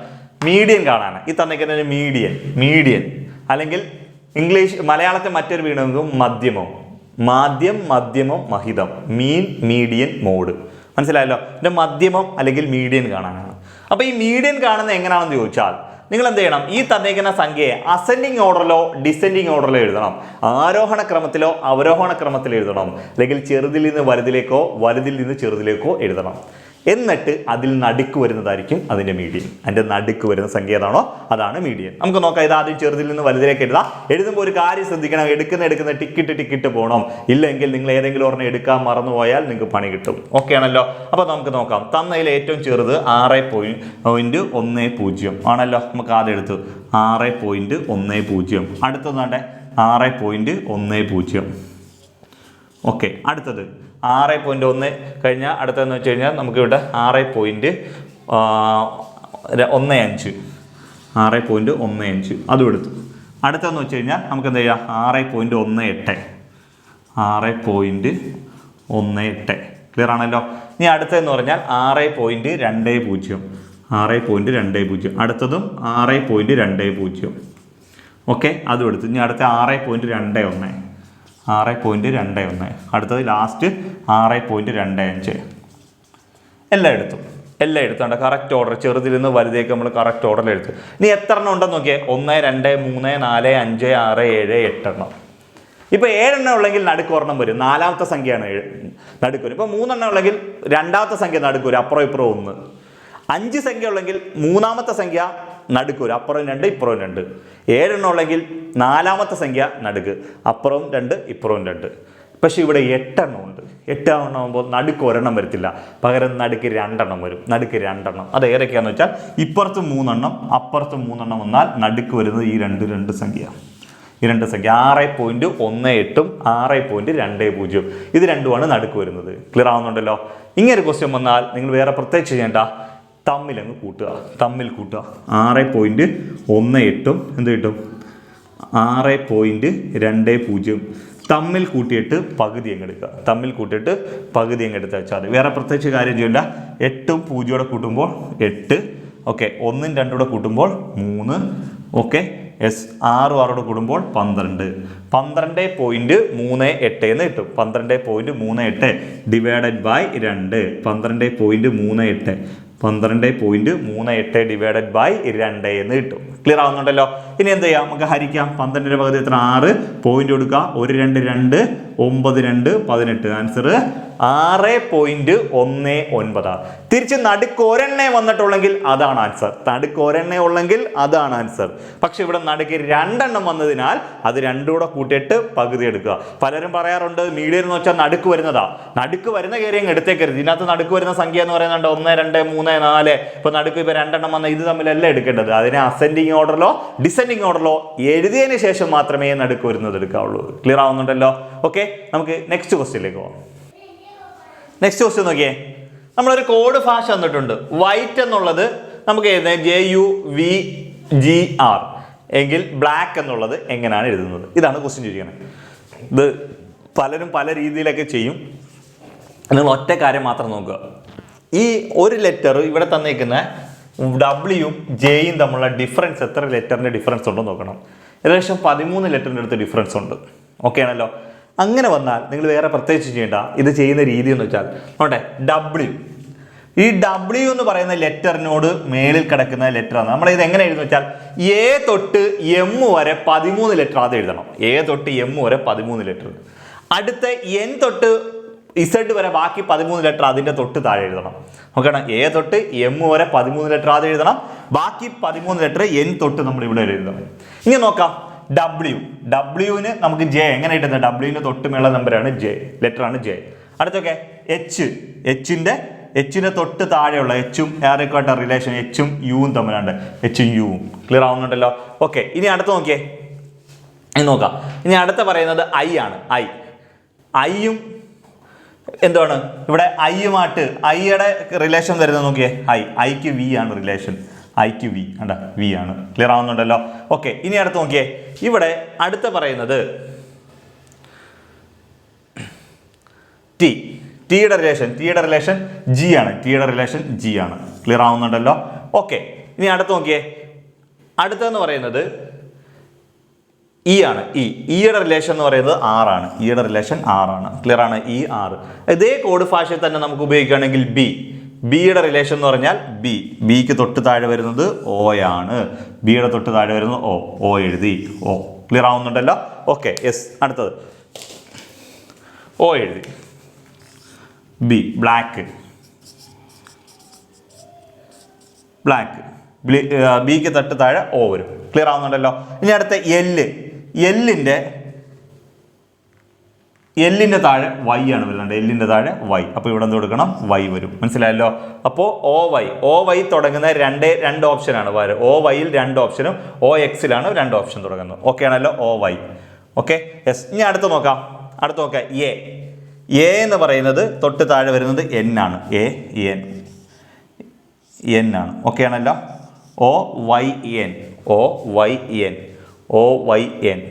Speaker 1: മീഡിയൻ കാണാനാണ്. ഈ തന്നേക്കുന്ന മീഡിയൻ മീഡിയൻ അല്ലെങ്കിൽ ഇംഗ്ലീഷ് മലയാളത്തെ മറ്റൊരു വീണെങ്കിൽ മധ്യമം? മാധ്യം മധ്യമം മഹിതം. മീൻ മീഡിയൻ മോഡ് മനസ്സിലായല്ലോ? എന്റെ മധ്യമം അല്ലെങ്കിൽ മീഡിയൻ കാണാനാണ്. അപ്പോൾ ഈ മീഡിയൻ കാണുന്നത് എങ്ങനെയാണെന്ന് ചോദിച്ചാൽ നിങ്ങൾ എന്ത് ചെയ്യണം? ഈ തന്നേക്കുന്ന സംഖ്യയെ അസെൻഡിങ് ഓർഡറിലോ ഡിസെൻഡിങ് ഓർഡറിലോ എഴുതണം. ആരോഹണ ക്രമത്തിലോ അവരോഹണ ക്രമത്തിലോ എഴുതണം. അല്ലെങ്കിൽ ചെറുതിൽ നിന്ന് വലുതിലേക്കോ വലുതിൽ നിന്ന് ചെറുതിലേക്കോ എഴുതണം. എന്നിട്ട് അതിൽ നടുക്ക് വരുന്നതായിരിക്കും അതിന്റെ മീഡിയൻ അതിന്റെ നടുക്ക് വരുന്ന സംഖ്യ ഏതാണോ? അതാണ് മീഡിയൻ നമുക്ക് നോക്കാം ഇത് ആദ്യം ചെറുതിൽ നിന്ന് വലുതിലേക്ക് എഴുതാം. എഴുതുമ്പോൾ ഒരു കാര്യം ശ്രദ്ധിക്കണം എടുക്കുന്ന എടുക്കുന്ന ടിക്കറ്റ് ടിക്കറ്റ് പോകണം ഇല്ലെങ്കിൽ നിങ്ങൾ ഏതെങ്കിലും ഒരെണ്ണം എടുക്കാൻ മറന്നുപോയാൽ നിങ്ങൾക്ക് പണി കിട്ടും. ഓക്കെ ആണല്ലോ? അപ്പോൾ നമുക്ക് നോക്കാം. തന്നതിൽ ഏറ്റവും ചെറുത് ആറ് പോയിന്റ് ഒന്ന് പൂജ്യം. ആണല്ലോ? നമുക്ക് ആദ്യം എടുത്തു. ആറ് പോയിന്റ് ഒന്ന് പൂജ്യം. അടുത്തത് വേണ്ടേ? ആറ് പോയിന്റ് ഒന്ന് പൂജ്യം. ഓക്കെ അടുത്തത്. ആറ് പോയിന്റ് ഒന്ന് കഴിഞ്ഞാൽ അടുത്തതെന്ന് വെച്ച് കഴിഞ്ഞാൽ നമുക്ക് ഇവിടെ ആറ് പോയിന്റ് ഒന്ന് അഞ്ച്. ആറ് പോയിന്റ് ഒന്ന് അഞ്ച്. അതും എടുത്തു. അടുത്തതെന്ന് വെച്ച് കഴിഞ്ഞാൽ നമുക്ക് എന്ത് ചെയ്യാം? ആറ് പോയിന്റ് ഒന്ന് എട്ട്. ആറ് പോയിന്റ് ഒന്ന് എട്ട്. ക്ലിയർ ആണല്ലോ? ഇനി അടുത്തതെന്ന് പറഞ്ഞാൽ ആറ് പോയിന്റ് രണ്ട് പൂജ്യം. ആറ് പോയിന്റ് രണ്ട് പൂജ്യം. അടുത്തതും ആറ് പോയിന്റ് രണ്ട് പൂജ്യം. ഓക്കെ അതും എടുത്തു. ഇനി അടുത്ത ആറ് പോയിന്റ് രണ്ട് ഒന്ന്. ആറ് പോയിന്റ് രണ്ട് ഒന്ന്. അടുത്തത് ലാസ്റ്റ് ആറ് പോയിന്റ് രണ്ട് അഞ്ച്. എല്ലാം എടുത്തു എല്ലാം എടുത്തുണ്ട് കറക്റ്റ് ഓർഡർ ചെറുതിൽ നിന്ന് വലുതേക്ക് നമ്മൾ കറക്റ്റ് ഓർഡറിൽ എടുത്തു. ഇനി എത്ര എണ്ണം ഉണ്ടെന്ന് നോക്കിയാൽ ഒന്ന് രണ്ട് മൂന്ന് നാല് അഞ്ച് ആറ് ഏഴ് എട്ടെണ്ണം ഇപ്പൊ ഏഴെണ്ണം ഉള്ളെങ്കിൽ നടുക്ക് ഒരെണ്ണം വരും. നാലാമത്തെ സംഖ്യയാണ് ഏഴ്. നടുക്കൊരു ഇപ്പോൾ ഇപ്പൊ മൂന്നെണ്ണം ഉള്ളെങ്കിൽ രണ്ടാമത്തെ സംഖ്യ നടുക്കൊരു അപ്പുറം ഇപ്പുറം ഒന്ന്. അഞ്ച് സംഖ്യ ഉള്ളെങ്കിൽ മൂന്നാമത്തെ സംഖ്യ നടുക്ക് ഒരു അപ്പുറം രണ്ട് ഇപ്പുറവും രണ്ട്. ഏഴെണ്ണം ഉള്ളെങ്കിൽ നാലാമത്തെ സംഖ്യ നടുക്ക്. അപ്പുറവും രണ്ട് ഇപ്പുറവും രണ്ട്. പക്ഷെ ഇവിടെ എട്ടെണ്ണം ഉണ്ട്. എട്ടെണ്ണം ആകുമ്പോൾ നടുക്ക് ഒരെണ്ണം വരത്തില്ല. പകരം നടുക്ക് രണ്ടെണ്ണം വരും. നടുക്ക് രണ്ടെണ്ണം. അത് ഏതൊക്കെയാണെന്ന് വെച്ചാൽ ഇപ്പുറത്ത് മൂന്നെണ്ണം അപ്പുറത്ത് മൂന്നെണ്ണം വന്നാൽ നടുക്ക് വരുന്നത് ഈ രണ്ട് രണ്ട് സംഖ്യ. ഈ രണ്ട് സംഖ്യ ആറ് പോയിന്റ് ഒന്ന് എട്ടും ആറ് പോയിന്റ് രണ്ട് പൂജ്യം ഇത് രണ്ടുമാണ് നടുക്ക് വരുന്നത്. ക്ലിയർ ആവുന്നുണ്ടല്ലോ? ഇങ്ങനെ ഒരു ക്വസ്റ്റ്യൻ വന്നാൽ നിങ്ങൾ വേറെ പ്രത്യേകിച്ച് ചെയ്യേണ്ട. തമ്മിൽ അങ്ങ് കൂട്ടുക. തമ്മിൽ കൂട്ടുക. ആറ് പോയിന്റ് ഒന്ന് എട്ടും എന്ത് കിട്ടും? ആറ് പോയിന്റ് രണ്ട് പൂജ്യം. തമ്മിൽ കൂട്ടിയിട്ട് പകുതി അങ്ങ് എടുക്കുക. തമ്മിൽ കൂട്ടിയിട്ട് പകുതി അങ്ങ് എടുത്ത് വെച്ചാൽ മതി വേറെ പ്രത്യേകിച്ച് കാര്യം ചെയ്യില്ല എട്ടും പൂജ്യോടെ കൂട്ടുമ്പോൾ എട്ട്. ഓക്കെ ഒന്നും രണ്ടും കൂടെ കൂട്ടുമ്പോൾ മൂന്ന്. ഓക്കെ എസ് ആറും ആറോട് കൂടുമ്പോൾ പന്ത്രണ്ട്. പന്ത്രണ്ട് പോയിന്റ് മൂന്ന് എട്ട് എന്ന് കിട്ടും. പന്ത്രണ്ട് പോയിന്റ് മൂന്ന് എട്ട് ഡിവൈഡഡ് ബൈ രണ്ട്. പന്ത്രണ്ട് പോയിന്റ് മൂന്ന് എട്ട്. പന്ത്രണ്ട് പോയിന്റ് മൂന്ന് എട്ട് ഡിവൈഡഡ് ബൈ രണ്ട് എന്ന് കിട്ടും. ക്ലിയർ ആവുന്നുണ്ടല്ലോ. ഇനി എന്ത് ചെയ്യാം? നമുക്ക് ഹരിക്കാം. പന്ത്രണ്ടിന്റെ പകുതി എത്ര? ആറ്. പോയിന്റ് കൊടുക്കുക. ഒരു രണ്ട് രണ്ട്. ഒമ്പത് രണ്ട്. പതിനെട്ട്. ആൻസർ ആറ് പോയിന്റ് ഒന്ന് ഒൻപത് തിരിച്ച് നടുക്ക് ഒരെണ്ണേ വന്നിട്ടുള്ളെങ്കിൽ അതാണ് ആൻസർ നടുക്ക് ഒരെണ്ണേ ഉള്ളെങ്കിൽ അതാണ് ആൻസർ പക്ഷെ ഇവിടെ നടുക്ക് രണ്ടെണ്ണം വന്നതിനാൽ അത് രണ്ടും കൂടെ കൂട്ടിയിട്ട് പകുതി എടുക്കുക. പലരും പറയാറുണ്ട് മീഡിയം എന്ന് വെച്ചാൽ നടുക്ക് വരുന്നതാ. നടുക്ക് വരുന്ന കാര്യം അങ്ങ് എടുത്തേക്കരുത്. ഇതിനകത്ത് നടുക്ക് വരുന്ന സംഖ്യ എന്ന് പറയുന്നുണ്ട് ഒന്ന് രണ്ട് മൂന്ന് നാല്. ഇപ്പൊ നടുക്ക് ഇപ്പൊ രണ്ടെണ്ണം വന്ന ഇത് തമ്മിലല്ല എടുക്കേണ്ടത്? അതിനെ അസെൻഡിങ് ഓർഡറിലോ ഡിസെൻഡിങ് ഓർഡറിലോ എഴുതിയതിന് ശേഷം മാത്രമേ നടുക്ക് വരുന്നത് എടുക്കാവുള്ളൂ. ക്ലിയർ ആവുന്നുണ്ടല്ലോ? ഓക്കെ നമുക്ക് നെക്സ്റ്റ് ക്വസ്റ്റ്യനിലേക്ക് പോകാം നെക്സ്റ്റ് ക്വസ്റ്റ്യൻ നോക്കിയേ. നമ്മളൊരു കോഡ് ഭാഷ തന്നിട്ടുണ്ട് വൈറ്റ് എന്നുള്ളത് നമുക്ക് എഴുതുന്നത് J U V G R എങ്കിൽ ബ്ലാക്ക് എന്നുള്ളത് എങ്ങനെയാണ് എഴുതുന്നത്? ഇതാണ് ക്വസ്റ്റ്യൻ ചോദിക്കുന്നത്. ഇത് പലരും പല രീതിയിലൊക്കെ ചെയ്യും. നിങ്ങൾ ഒറ്റ കാര്യം മാത്രം നോക്കുക. ഈ ഒരു ലെറ്റർ ഇവിടെ തന്നേക്കുന്ന ഡബ്ല്യൂയും ജെയും തമ്മിലുള്ള ഡിഫറൻസ് എത്ര ലെറ്ററിന്റെ ഡിഫറൻസ് ഉണ്ടെന്ന് നോക്കണം. ഏകദേശം പതിമൂന്ന് ലെറ്ററിന്റെ അടുത്ത് ഡിഫറൻസ് ഉണ്ട്. ഓക്കെ ആണല്ലോ? അങ്ങനെ വന്നാൽ നിങ്ങൾ വേറെ പ്രത്യേകിച്ച് ചെയ്യേണ്ട. ഇത് ചെയ്യുന്ന രീതി എന്ന് വെച്ചാൽ നോട്ടെ ഡബ്ല്യു ഈ ഡബ്ല്യു എന്ന് പറയുന്ന ലെറ്ററിനോട് മേളിൽ കിടക്കുന്ന ലെറ്ററാണ് നമ്മൾ ഇത് എങ്ങനെ എഴുതുന്ന വെച്ചാൽ എ തൊട്ട് എം വരെ പതിമൂന്ന് ലെറ്റർ ആദ്യം എഴുതണം. എ തൊട്ട് എം വരെ പതിമൂന്ന് ലെറ്റർ അടുത്ത എൻ തൊട്ട് ഇസഡ് വരെ ബാക്കി പതിമൂന്ന് ലെറ്റർ അതിന്റെ തൊട്ട് താഴെ എഴുതണം. നോക്കണം എ തൊട്ട് എം വരെ പതിമൂന്ന് ലെറ്റർ ആദ്യം എഴുതണം. ബാക്കി പതിമൂന്ന് ലെറ്റർ എൻ തൊട്ട് നമ്മൾ ഇവിടെ എഴുതണം. ഇനി നോക്കാം. ഡബ്ല്യു ഡബ്ല്യുവിന് നമുക്ക് ജെ എങ്ങനെ കിട്ടുന്നത്? ഡബ്ല്യുവിന് തൊട്ട് മേള നമ്പറാണ് ജെ ലെറ്ററാണ് ജെ അടുത്തൊക്കെ എച്ച് എച്ചിന്റെ എച്ചിന്റെ തൊട്ട് താഴെയുള്ള എച്ചും ഏറെക്കാട്ട റിലേഷൻ എച്ചും യുവും തമ്മിലാണ് എച്ചും യുവും ക്ലിയർ ആവുന്നുണ്ടല്ലോ? ഓക്കെ ഇനി അടുത്ത് നോക്കിയേ. ഇനി നോക്കാം. ഇനി അടുത്ത പറയുന്നത് ഐ ആണ്. ഐ ഐയും എന്താണ് ഇവിടെ ഐയുമായിട്ട് ഐയുടെ റിലേഷൻ വരുന്നത് നോക്കിയേ. ഐ ഐക്ക് വി ആണ് റിലേഷൻ ഐക്ക് വി അണ്ട വി ആണ്. ക്ലിയർ ആവുന്നുണ്ടല്ലോ? ഓക്കെ ഇനി അടുത്ത് നോക്കിയേ. ഇവിടെ അടുത്ത പറയുന്നത് ടി ടിയുടെ റിലേഷൻ ടിയുടെ റിലേഷൻ ജി ആണ്. ടിയുടെ റിലേഷൻ ജി ആണ്. ക്ലിയർ ആവുന്നുണ്ടല്ലോ? ഓക്കെ ഇനി അടുത്ത് നോക്കിയേ. അടുത്തെന്ന് പറയുന്നത് ഇ ആണ്. ഇ ഇയുടെ റിലേഷൻ എന്ന് പറയുന്നത് ആറാണ് ഇയുടെ റിലേഷൻ ആറാണ് ക്ലിയർ ആണ്. ഇ ആറ് ഇതേ കോഡ് ഭാഷയിൽ തന്നെ നമുക്ക് ഉപയോഗിക്കുകയാണെങ്കിൽ ബി ബിയുടെ റിലേഷൻ എന്ന് പറഞ്ഞാൽ ബി ബിക്ക് തൊട്ട് താഴെ വരുന്നത് ഒ ആണ്. ബിയുടെ തൊട്ട് താഴെ വരുന്നത് ഒ ഒ എഴുതി. ഒ ക്ലിയർ ആവുന്നുണ്ടല്ലോ? ഓക്കെ യെസ് അടുത്തത്. ഒ എഴുതി. ബി ബ്ലാക്ക് ബ്ലാക്ക് ബിക്ക് തൊട്ട് താഴെ ഒ വരും. ക്ലിയർ ആവുന്നുണ്ടല്ലോ? ഇനി അടുത്ത എല്ല് എല്ലിന്റെ എല്ലിന്റെ താഴെ വൈ ആണ് വരുന്നത്. എല്ലിന്റെ താഴെ വൈ അപ്പോൾ ഇവിടെ എന്ത് കൊടുക്കണം? വൈ വരും. മനസ്സിലായല്ലോ? അപ്പോൾ ഒ വൈ ഒ വൈ തുടങ്ങുന്ന രണ്ട് രണ്ട് ഓപ്ഷനാണ് വരെ ഒ വൈയിൽ രണ്ട് ഓപ്ഷനും ഒ എക്സിലാണ് രണ്ട് ഓപ്ഷൻ തുടങ്ങുന്നത്. ഓക്കെ ആണല്ലോ? ഒ വൈ ഓക്കെ എസ് ഇനി അടുത്ത് നോക്കാം. അടുത്ത് നോക്കാം. എ എ എന്ന് പറയുന്നത് തൊട്ട് താഴെ വരുന്നത് എൻ ആണ്. എ എൻ എൻ ആണ്. ഓക്കെ ആണല്ലോ? O Y N O Y N O Y N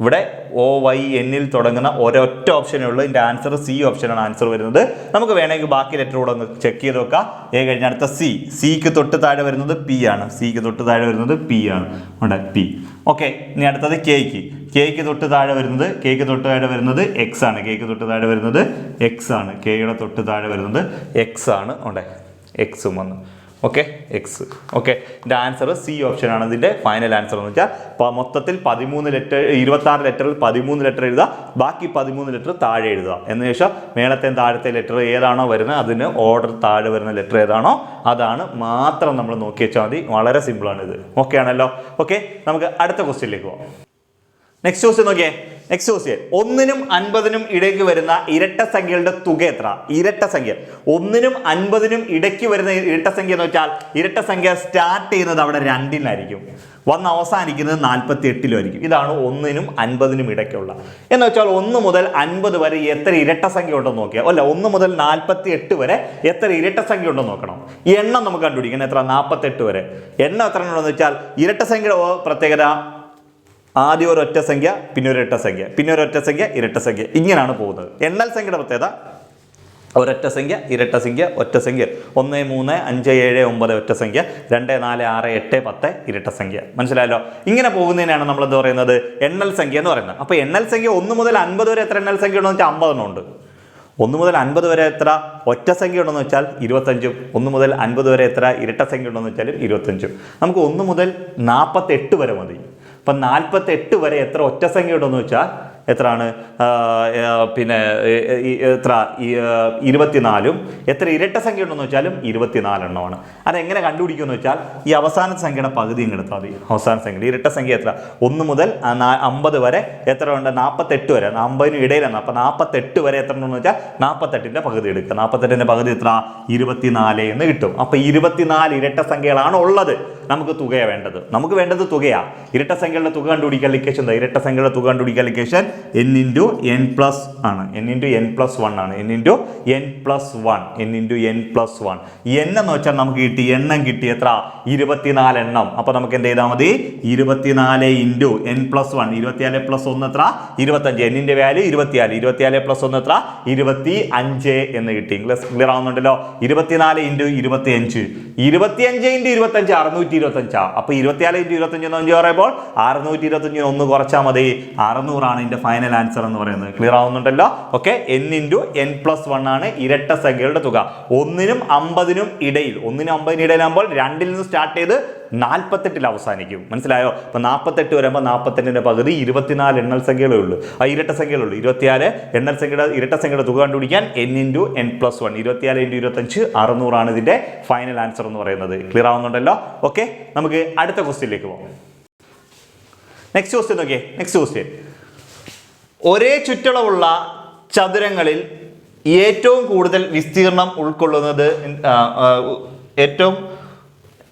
Speaker 1: ഇവിടെ ഒ വൈ എന്നിൽ തുടങ്ങുന്ന ഒരൊറ്റ ഓപ്ഷനേ ഉള്ളൂ. ഇതിന്റെ ആൻസർ സി ഓപ്ഷനാണ് ആൻസർ വരുന്നത്. നമുക്ക് വേണമെങ്കിൽ ബാക്കി ലെറ്റർ കൂടെ ഒന്ന് ചെക്ക് ചെയ്ത് നോക്കാം. ഏ കഴിഞ്ഞ അടുത്ത സി സിക്ക് തൊട്ട് താഴെ വരുന്നത് പി ആണ്. സിക്ക് തൊട്ട് താഴെ വരുന്നത് പി ആണ്. ഉണ്ട് പി ഓക്കെ ഇനി അടുത്തത് കേക്ക് കേക്ക് തൊട്ട് താഴെ വരുന്നത് കേക്ക് തൊട്ട് താഴെ വരുന്നത് എക്സ് ആണ്. കേക്ക് തൊട്ട് താഴെ വരുന്നത് എക്സ് ആണ്. കെയുടെ തൊട്ട് താഴെ വരുന്നത് എക്സ് ആണ്. ഉണ്ട് എക്സും വന്നു. ഓക്കെ എക്സ് ഓക്കെ ഇതിന്റെ ആൻസർ സി ഓപ്ഷൻ ആണ് ഇതിന്റെ ഫൈനൽ ആൻസർ എന്ന് വെച്ചാൽ മൊത്തത്തിൽ പതിമൂന്ന് ലെറ്റർ ഇരുപത്തി ആറ് ലെറ്ററിൽ പതിമൂന്ന് ലെറ്റർ എഴുതുക ബാക്കി പതിമൂന്ന് ലെറ്റർ താഴെ എഴുതുക. എന്ന് ശേഷം മേളത്തെയും താഴത്തെ ലെറ്റർ ഏതാണോ വരുന്നത് അതിന് ഓർഡർ താഴെ വരുന്ന ലെറ്റർ ഏതാണോ അതാണ് മാത്രം നമ്മൾ നോക്കി വെച്ചാൽ മതി. വളരെ സിമ്പിളാണ് ഇത്. ഓക്കെ ആണല്ലോ. ഓക്കെ നമുക്ക് അടുത്ത ക്വസ്റ്റ്യനിലേക്ക് പോകാം നെക്സ്റ്റ് ക്വസ്റ്റ്യൻ നോക്കിയേ. ക്വസ്റ്റ്യൻ ഒന്നിനും അൻപതിനും ഇടയ്ക്ക് വരുന്ന ഇരട്ട സംഖ്യകളുടെ തുക എത്ര? ഇരട്ട സംഖ്യ. ഒന്നിനും അൻപതിനും ഇടയ്ക്ക് വരുന്ന ഇരട്ട സംഖ്യ എന്ന് വെച്ചാൽ ഇരട്ട സംഖ്യ സ്റ്റാർട്ട് ചെയ്യുന്നത് അവിടെ രണ്ടിനായിരിക്കും വന്ന് അവസാനിക്കുന്നത് നാൽപ്പത്തി എട്ടിലുമായിരിക്കും ഇതാണ് ഒന്നിനും അൻപതിനും ഇടയ്ക്കുള്ള. എന്ന് വെച്ചാൽ ഒന്ന് മുതൽ അൻപത് വരെ എത്ര ഇരട്ട സംഖ്യ ഉണ്ടെന്ന് നോക്കിയാൽ അല്ല ഒന്ന് മുതൽ നാൽപ്പത്തി എട്ട് വരെ എത്ര ഇരട്ട സംഖ്യ ഉണ്ടെന്ന് നോക്കണം. എണ്ണം നമുക്ക് കണ്ടുപിടിക്കണം. എത്ര? നാൽപ്പത്തെട്ട് വരെ. എണ്ണം എത്ര ഉണ്ടെന്ന് വെച്ചാൽ ഇരട്ട സംഖ്യയുടെ പ്രത്യേകത ആദ്യം ഒരു ഒറ്റ സംഖ്യ പിന്നെ ഒരു ഇരട്ട സംഖ്യ പിന്നെ ഒരു ഒറ്റ സംഖ്യ ഇരട്ട സംഖ്യ. ഇങ്ങനെയാണ് പോകുന്നത്. എണ്ണൽ സംഖ്യയുടെ പ്രത്യേകത? ഒരൊറ്റ സംഖ്യ ഇരട്ട സംഖ്യ ഒറ്റ സംഖ്യ. ഒന്ന് മൂന്ന് അഞ്ച് ഏഴ് ഒമ്പത് ഒറ്റ സംഖ്യ. രണ്ട് നാല് ആറ് എട്ട് പത്ത് ഇരട്ട സംഖ്യ. മനസ്സിലായല്ലോ? ഇങ്ങനെ പോകുന്നതിനാണ് നമ്മൾ എന്താ പറയുന്നത്? എണ്ണൽ സംഖ്യ എന്ന് പറയുന്നത്. അപ്പോൾ എണ്ണൽ സംഖ്യ ഒന്ന് മുതൽ അൻപത് വരെ എത്ര എണ്ണൽ സംഖ്യ ഉണ്ടെന്ന് വെച്ചാൽ അമ്പതെണ്ണം ഉണ്ട് ഒന്ന് മുതൽ അൻപത് വരെ എത്ര? ഒറ്റ സംഖ്യ ഉണ്ടെന്ന് വെച്ചാൽ ഇരുപത്തഞ്ചും. ഒന്ന് മുതൽ അൻപത് വരെ എത്ര? ഇരട്ട സംഖ്യ ഉണ്ടെന്ന് വെച്ചാൽ ഇരുപത്തഞ്ചും. നമുക്ക് ഒന്ന് മുതൽ നാൽപ്പത്തെട്ട് വരെ മതി. അപ്പം നാൽപ്പത്തെട്ട് വരെ എത്ര ഒറ്റ സംഖ്യ വെച്ചാൽ എത്രയാണ്? പിന്നെ എത്ര? ഇരുപത്തിനാലും. എത്ര ഇരട്ട സംഖ്യ ഉണ്ടെന്ന് വെച്ചാലും ഇരുപത്തിനാലെണ്ണമാണ്. അതെങ്ങനെ കണ്ടുപിടിക്കുമെന്ന് വെച്ചാൽ ഈ അവസാന സംഖ്യയുടെ പകുതി ഇങ്ങ് എടുത്താൽ മതി. അവസാന സംഖ്യ. ഇരട്ട സംഖ്യ എത്ര? ഒന്ന് മുതൽ അമ്പത് വരെ എത്ര ഉണ്ട്? നാൽപ്പത്തെട്ട് വരെ. അമ്പതിനും ഇടയിലാണ്. അപ്പം നാൽപ്പത്തെട്ട് വരെ എത്ര ഉണ്ടെന്ന് വെച്ചാൽ നാൽപ്പത്തെട്ടിന്റെ പകുതി എടുക്കുക. നാൽപ്പത്തെട്ടിന്റെ പകുതി എത്ര? ഇരുപത്തിനാല് എന്ന് കിട്ടും. അപ്പം ഇരുപത്തിനാല് ഇരട്ട സംഖ്യകളാണ് ഉള്ളത്. നമുക്ക് തുകയാണ് വേണ്ടത്. നമുക്ക് വേണ്ടത് തുകയാ. ഇരട്ട സംഖ്യകളുടെ തുക കണ്ടുപിടിക്കാൻ ലിക്കേഷൻ എന്താ ഇരട്ട സംഖ്യകളുടെ തുക കണ്ടുപിടിക്കാൻ ലിക്കേഷൻ എൻ ഇന്റു എൻ പ്ലസ് ആണ്. N into N plus one ആണ്. N into N plus one N into N plus one N എന്ന് വെച്ചാൽ നമുക്ക് കിട്ടി എണ്ണം കിട്ടി എത്ര? ഇരുപത്തിനാല് എണ്ണം. അപ്പോൾ നമുക്ക് എന്ത് ചെയ്താൽ മതി? ഇരുപത്തിനാല് ഇന്റു എൻ പ്ലസ് വൺ ഇരുപത്തിനാല് പ്ലസ് ഒന്ന് എത്ര? ഇരുപത്തഞ്ച് എന്നിന്റെ വാല്യൂ ഇരുപത്തിനാല് ഇരുപത്തിനാല് പ്ലസ് ഒന്ന് എത്ര? ഇരുപത്തി അഞ്ച് എന്ന് കിട്ടി. ക്ലിയർ ആവുന്നുണ്ടല്ലോ? ഇരുപത്തിനാല് ഇന്റു ഇരുപത്തി അഞ്ച് ഇരുപത്തിയഞ്ച് ഇന്റു ഇരുപത്തഞ്ച് അറുന്നൂറ്റി ഇരുപത്തഞ്ചാ അപ്പോൾ ഇരുപത്തിനാല് ഇന്റു ഇരുപത്തഞ്ച് എന്ന് അഞ്ച് പറയുമ്പോൾ അറുന്നൂറ്റി ഇരുപത്തഞ്ച് ഒന്ന് കുറച്ചാൽ മതി. അറുന്നൂറാണ് ഇതിന്റെ ഫൈനൽ ആൻസർ എന്ന് പറയുന്നത്. Clear ആവുന്നുണ്ടല്ലോ? Okay N into N plus one ആണ് ഇരട്ട സംഖ്യകളുടെ തുക. ഒന്നിനും അമ്പതിനും ഇടയിൽ ഒന്നിനും അമ്പതിനും ഇടയിലാകുമ്പോൾ രണ്ടിൽ നിന്ന് സ്റ്റാർട്ട് ചെയ്ത് നാൽപ്പത്തെട്ടിൽ അവസാനിക്കും. മനസ്സിലായോ? അപ്പൊ നാൽപ്പത്തെട്ട് വരുമ്പോൾ നാൽപ്പത്തെട്ടിന്റെ പകുതി ഇരുപത്തിനാല് എണ്ണൽ സംഖ്യകളേ ഉള്ളൂ. ആ ഇരട്ട സംഖ്യകളേ ഉള്ളൂ. ഇരുപത്തിയാറ് എണ്ണൽ സംഖ്യയുടെ ഇരട്ട സംഖ്യയുടെ തുക കണ്ടുപിടിക്കാൻ N into N plus one ഇരുപത്തിയാൽ into ഇരുപത്തഞ്ച് അറുന്നൂറാണ് ഇതിന്റെ ഫൈനൽ ആൻസർ എന്ന് പറയുന്നത്. ക്ലിയർ ആവുന്നുണ്ടല്ലോ? ഓക്കെ നമുക്ക് അടുത്ത ക്വസ്റ്റ്യനിലേക്ക് പോകാം. നെക്സ്റ്റ് ക്വസ്റ്റ്യൻ നോക്കിയേ. നെക്സ്റ്റ് ക്വസ്റ്റ്യൻ ഒരേ ചുറ്റളവുള്ള ചതുരങ്ങളിൽ ഏറ്റവും കൂടുതൽ വിസ്തീർണം ഉൾക്കൊള്ളുന്നത് ഏറ്റവും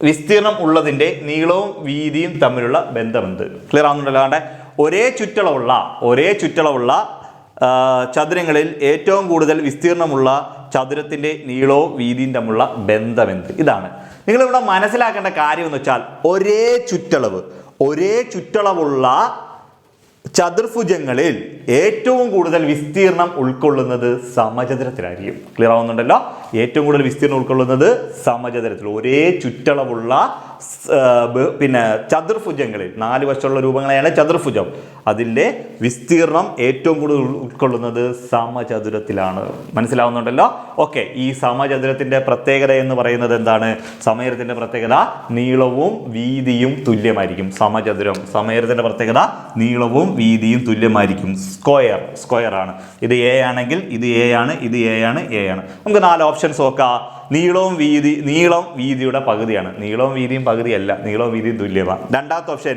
Speaker 1: വിസ്തീർണം ഉള്ളതിന്റെ നീളവും വീതിയും തമ്മിലുള്ള ബന്ധമുണ്ട് ക്ലിയർ ആവുന്നുണ്ടല്ലോ അല്ലാണ്ട് ഒരേ ചുറ്റളവുള്ള ഒരേ ചുറ്റളവുള്ള ചതുരങ്ങളിൽ ഏറ്റവും കൂടുതൽ വിസ്തീർണമുള്ള ചതുരത്തിന്റെ നീളവും വീതിയും തമ്മിലുള്ള ബന്ധമെന്ത്? ഇതാണ്. നിങ്ങളിവിടെ മനസ്സിലാക്കേണ്ട കാര്യം എന്ന് വെച്ചാൽ ഒരേ ചുറ്റളവ് ഒരേ ചുറ്റളവുള്ള ചതുർഭുജങ്ങളിൽ ഏറ്റവും കൂടുതൽ വിസ്തീർണം ഉൾക്കൊള്ളുന്നത് സമചതുരത്തിലായിരിക്കും. ക്ലിയർ ആവുന്നുണ്ടല്ലോ? ഏറ്റവും കൂടുതൽ വിസ്തീർണം ഉൾക്കൊള്ളുന്നത് സമചതുരത്തിൽ. ഒരേ ചുറ്റളവുള്ള പിന്നെ ചതുർഭുജങ്ങളിൽ നാല് വശമുള്ള രൂപങ്ങളെയാണ് ചതുർഭുജം. അതിന്റെ വിസ്തീർണം ഏറ്റവും കൂടുതൽ ഉൾക്കൊള്ളുന്നത് സമചതുരത്തിലാണ്. മനസ്സിലാവുന്നുണ്ടല്ലോ? ഓക്കെ ഈ സമചതുരത്തിന്റെ പ്രത്യേകത എന്ന് പറയുന്നത് എന്താണ്? സമചതുരത്തിന്റെ പ്രത്യേകത നീളവും വീതിയും തുല്യമായിരിക്കും. സമചതുരം സമചതുരത്തിന്റെ പ്രത്യേകത നീളവും വീതിയും തുല്യമായിരിക്കും. സ്ക്വയർ സ്ക്വയർ ആണ്. ഇത് എ ആണെങ്കിൽ ഇത് എ ആണ് ഇത് എ ആണ് എ ആണ്. നമുക്ക് നാല് ഓപ്ഷൻസ് നോക്കുക നീളവും വീതി നീളം വീതിയുടെ പകുതിയാണ്. നീളവും വീതിയും പകുതിയല്ല. നീളവും വീതിയും തുല്യമാണ് രണ്ടാമത്തെ ഓപ്ഷൻ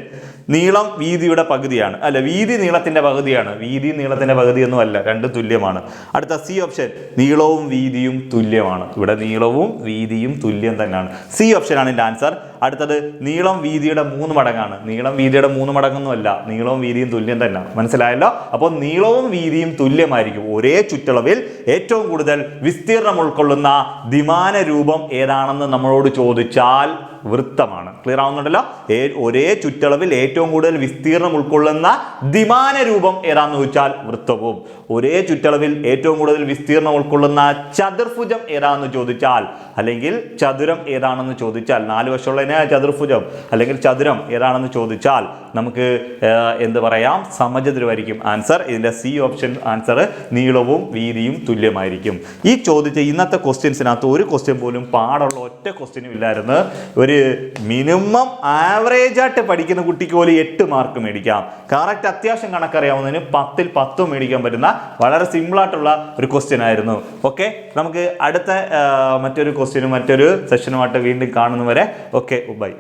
Speaker 1: നീളം വീതിയുടെ പകുതിയാണ്. അല്ല വീതി നീളത്തിന്റെ പകുതിയാണ്. വീതി നീളത്തിന്റെ പകുതിയൊന്നും അല്ല. രണ്ടും തുല്യമാണ്. അടുത്ത സി ഓപ്ഷൻ നീളവും വീതിയും തുല്യമാണ്. ഇവിടെ നീളവും വീതിയും തുല്യം തന്നെയാണ്. സി ഓപ്ഷനാണ് എന്റെ ആൻസർ. അടുത്തത് നീളം വീതിയുടെ മൂന്ന് മടങ്ങാണ്. നീളം വീതിയുടെ മൂന്ന് മടങ്ങൊന്നുമല്ല നീളവും വീതിയും തുല്യം തന്നെ മനസ്സിലായല്ലോ? അപ്പോൾ നീളവും വീതിയും തുല്യമായിരിക്കും. ഒരേ ചുറ്റളവിൽ ഏറ്റവും കൂടുതൽ വിസ്തീർണം ഉൾക്കൊള്ളുന്ന ദ്വിമാന രൂപം ഏതാണെന്ന് നമ്മളോട് ചോദിച്ചാൽ വൃത്തമാണ്. ക്ലിയർ ആവുന്നുണ്ടല്ലോ? ഒരേ ചുറ്റളവിൽ ഏറ്റവും കൂടുതൽ വിസ്തീർണം ഉൾക്കൊള്ളുന്ന ദ്വിമാന രൂപം ഏതാണെന്ന് ചോദിച്ചാൽ വൃത്തവും. ഒരേ ചുറ്റളവിൽ ഏറ്റവും കൂടുതൽ വിസ്തീർണം ഉൾക്കൊള്ളുന്ന ചതുർഭുജം ഏതാണെന്ന് ചോദിച്ചാൽ അല്ലെങ്കിൽ ചതുരം ഏതാണെന്ന് ചോദിച്ചാൽ നാല് വശമുള്ളതിനെ ചതുർഭുജം? അല്ലെങ്കിൽ ചതുരം ഏതാണെന്ന് ചോദിച്ചാൽ നമുക്ക് എന്ത് പറയാം? സമചതുരമായിരിക്കും ആൻസർ. ഇതിന്റെ സി ഓപ്ഷൻ ആൻസർ നീളവും വീതിയും തുല്യമായിരിക്കും. ഈ ചോദിച്ച ഇന്നത്തെ ക്വസ്റ്റ്യൻസിനകത്ത് ഒരു ക്വസ്റ്റ്യൻ പോലും പാടുള്ള ഒറ്റ ക്വസ്റ്റ്യനും ഇല്ലായിരുന്നു. ഒരു മിനിമം ആവറേജ് ആയിട്ട് പഠിക്കുന്ന കുട്ടിക്ക് പോലും എട്ട് മാർക്ക് മേടിക്കാം. കറക്റ്റ് അത്യാവശ്യം കണക്കറിയാവുന്നതിന് പത്തിൽ പത്തും മേടിക്കാൻ പറ്റുന്ന വളരെ സിമ്പിൾ ആയിട്ടുള്ള ഒരു ക്വസ്റ്റ്യൻ ആയിരുന്നു. ഓക്കെ നമുക്ക് അടുത്ത മറ്റൊരു ക്വസ്റ്റ്യനും മറ്റൊരു സെഷനുമായിട്ട് വീണ്ടും കാണുന്നവരെ ഓക്കെ ബൈ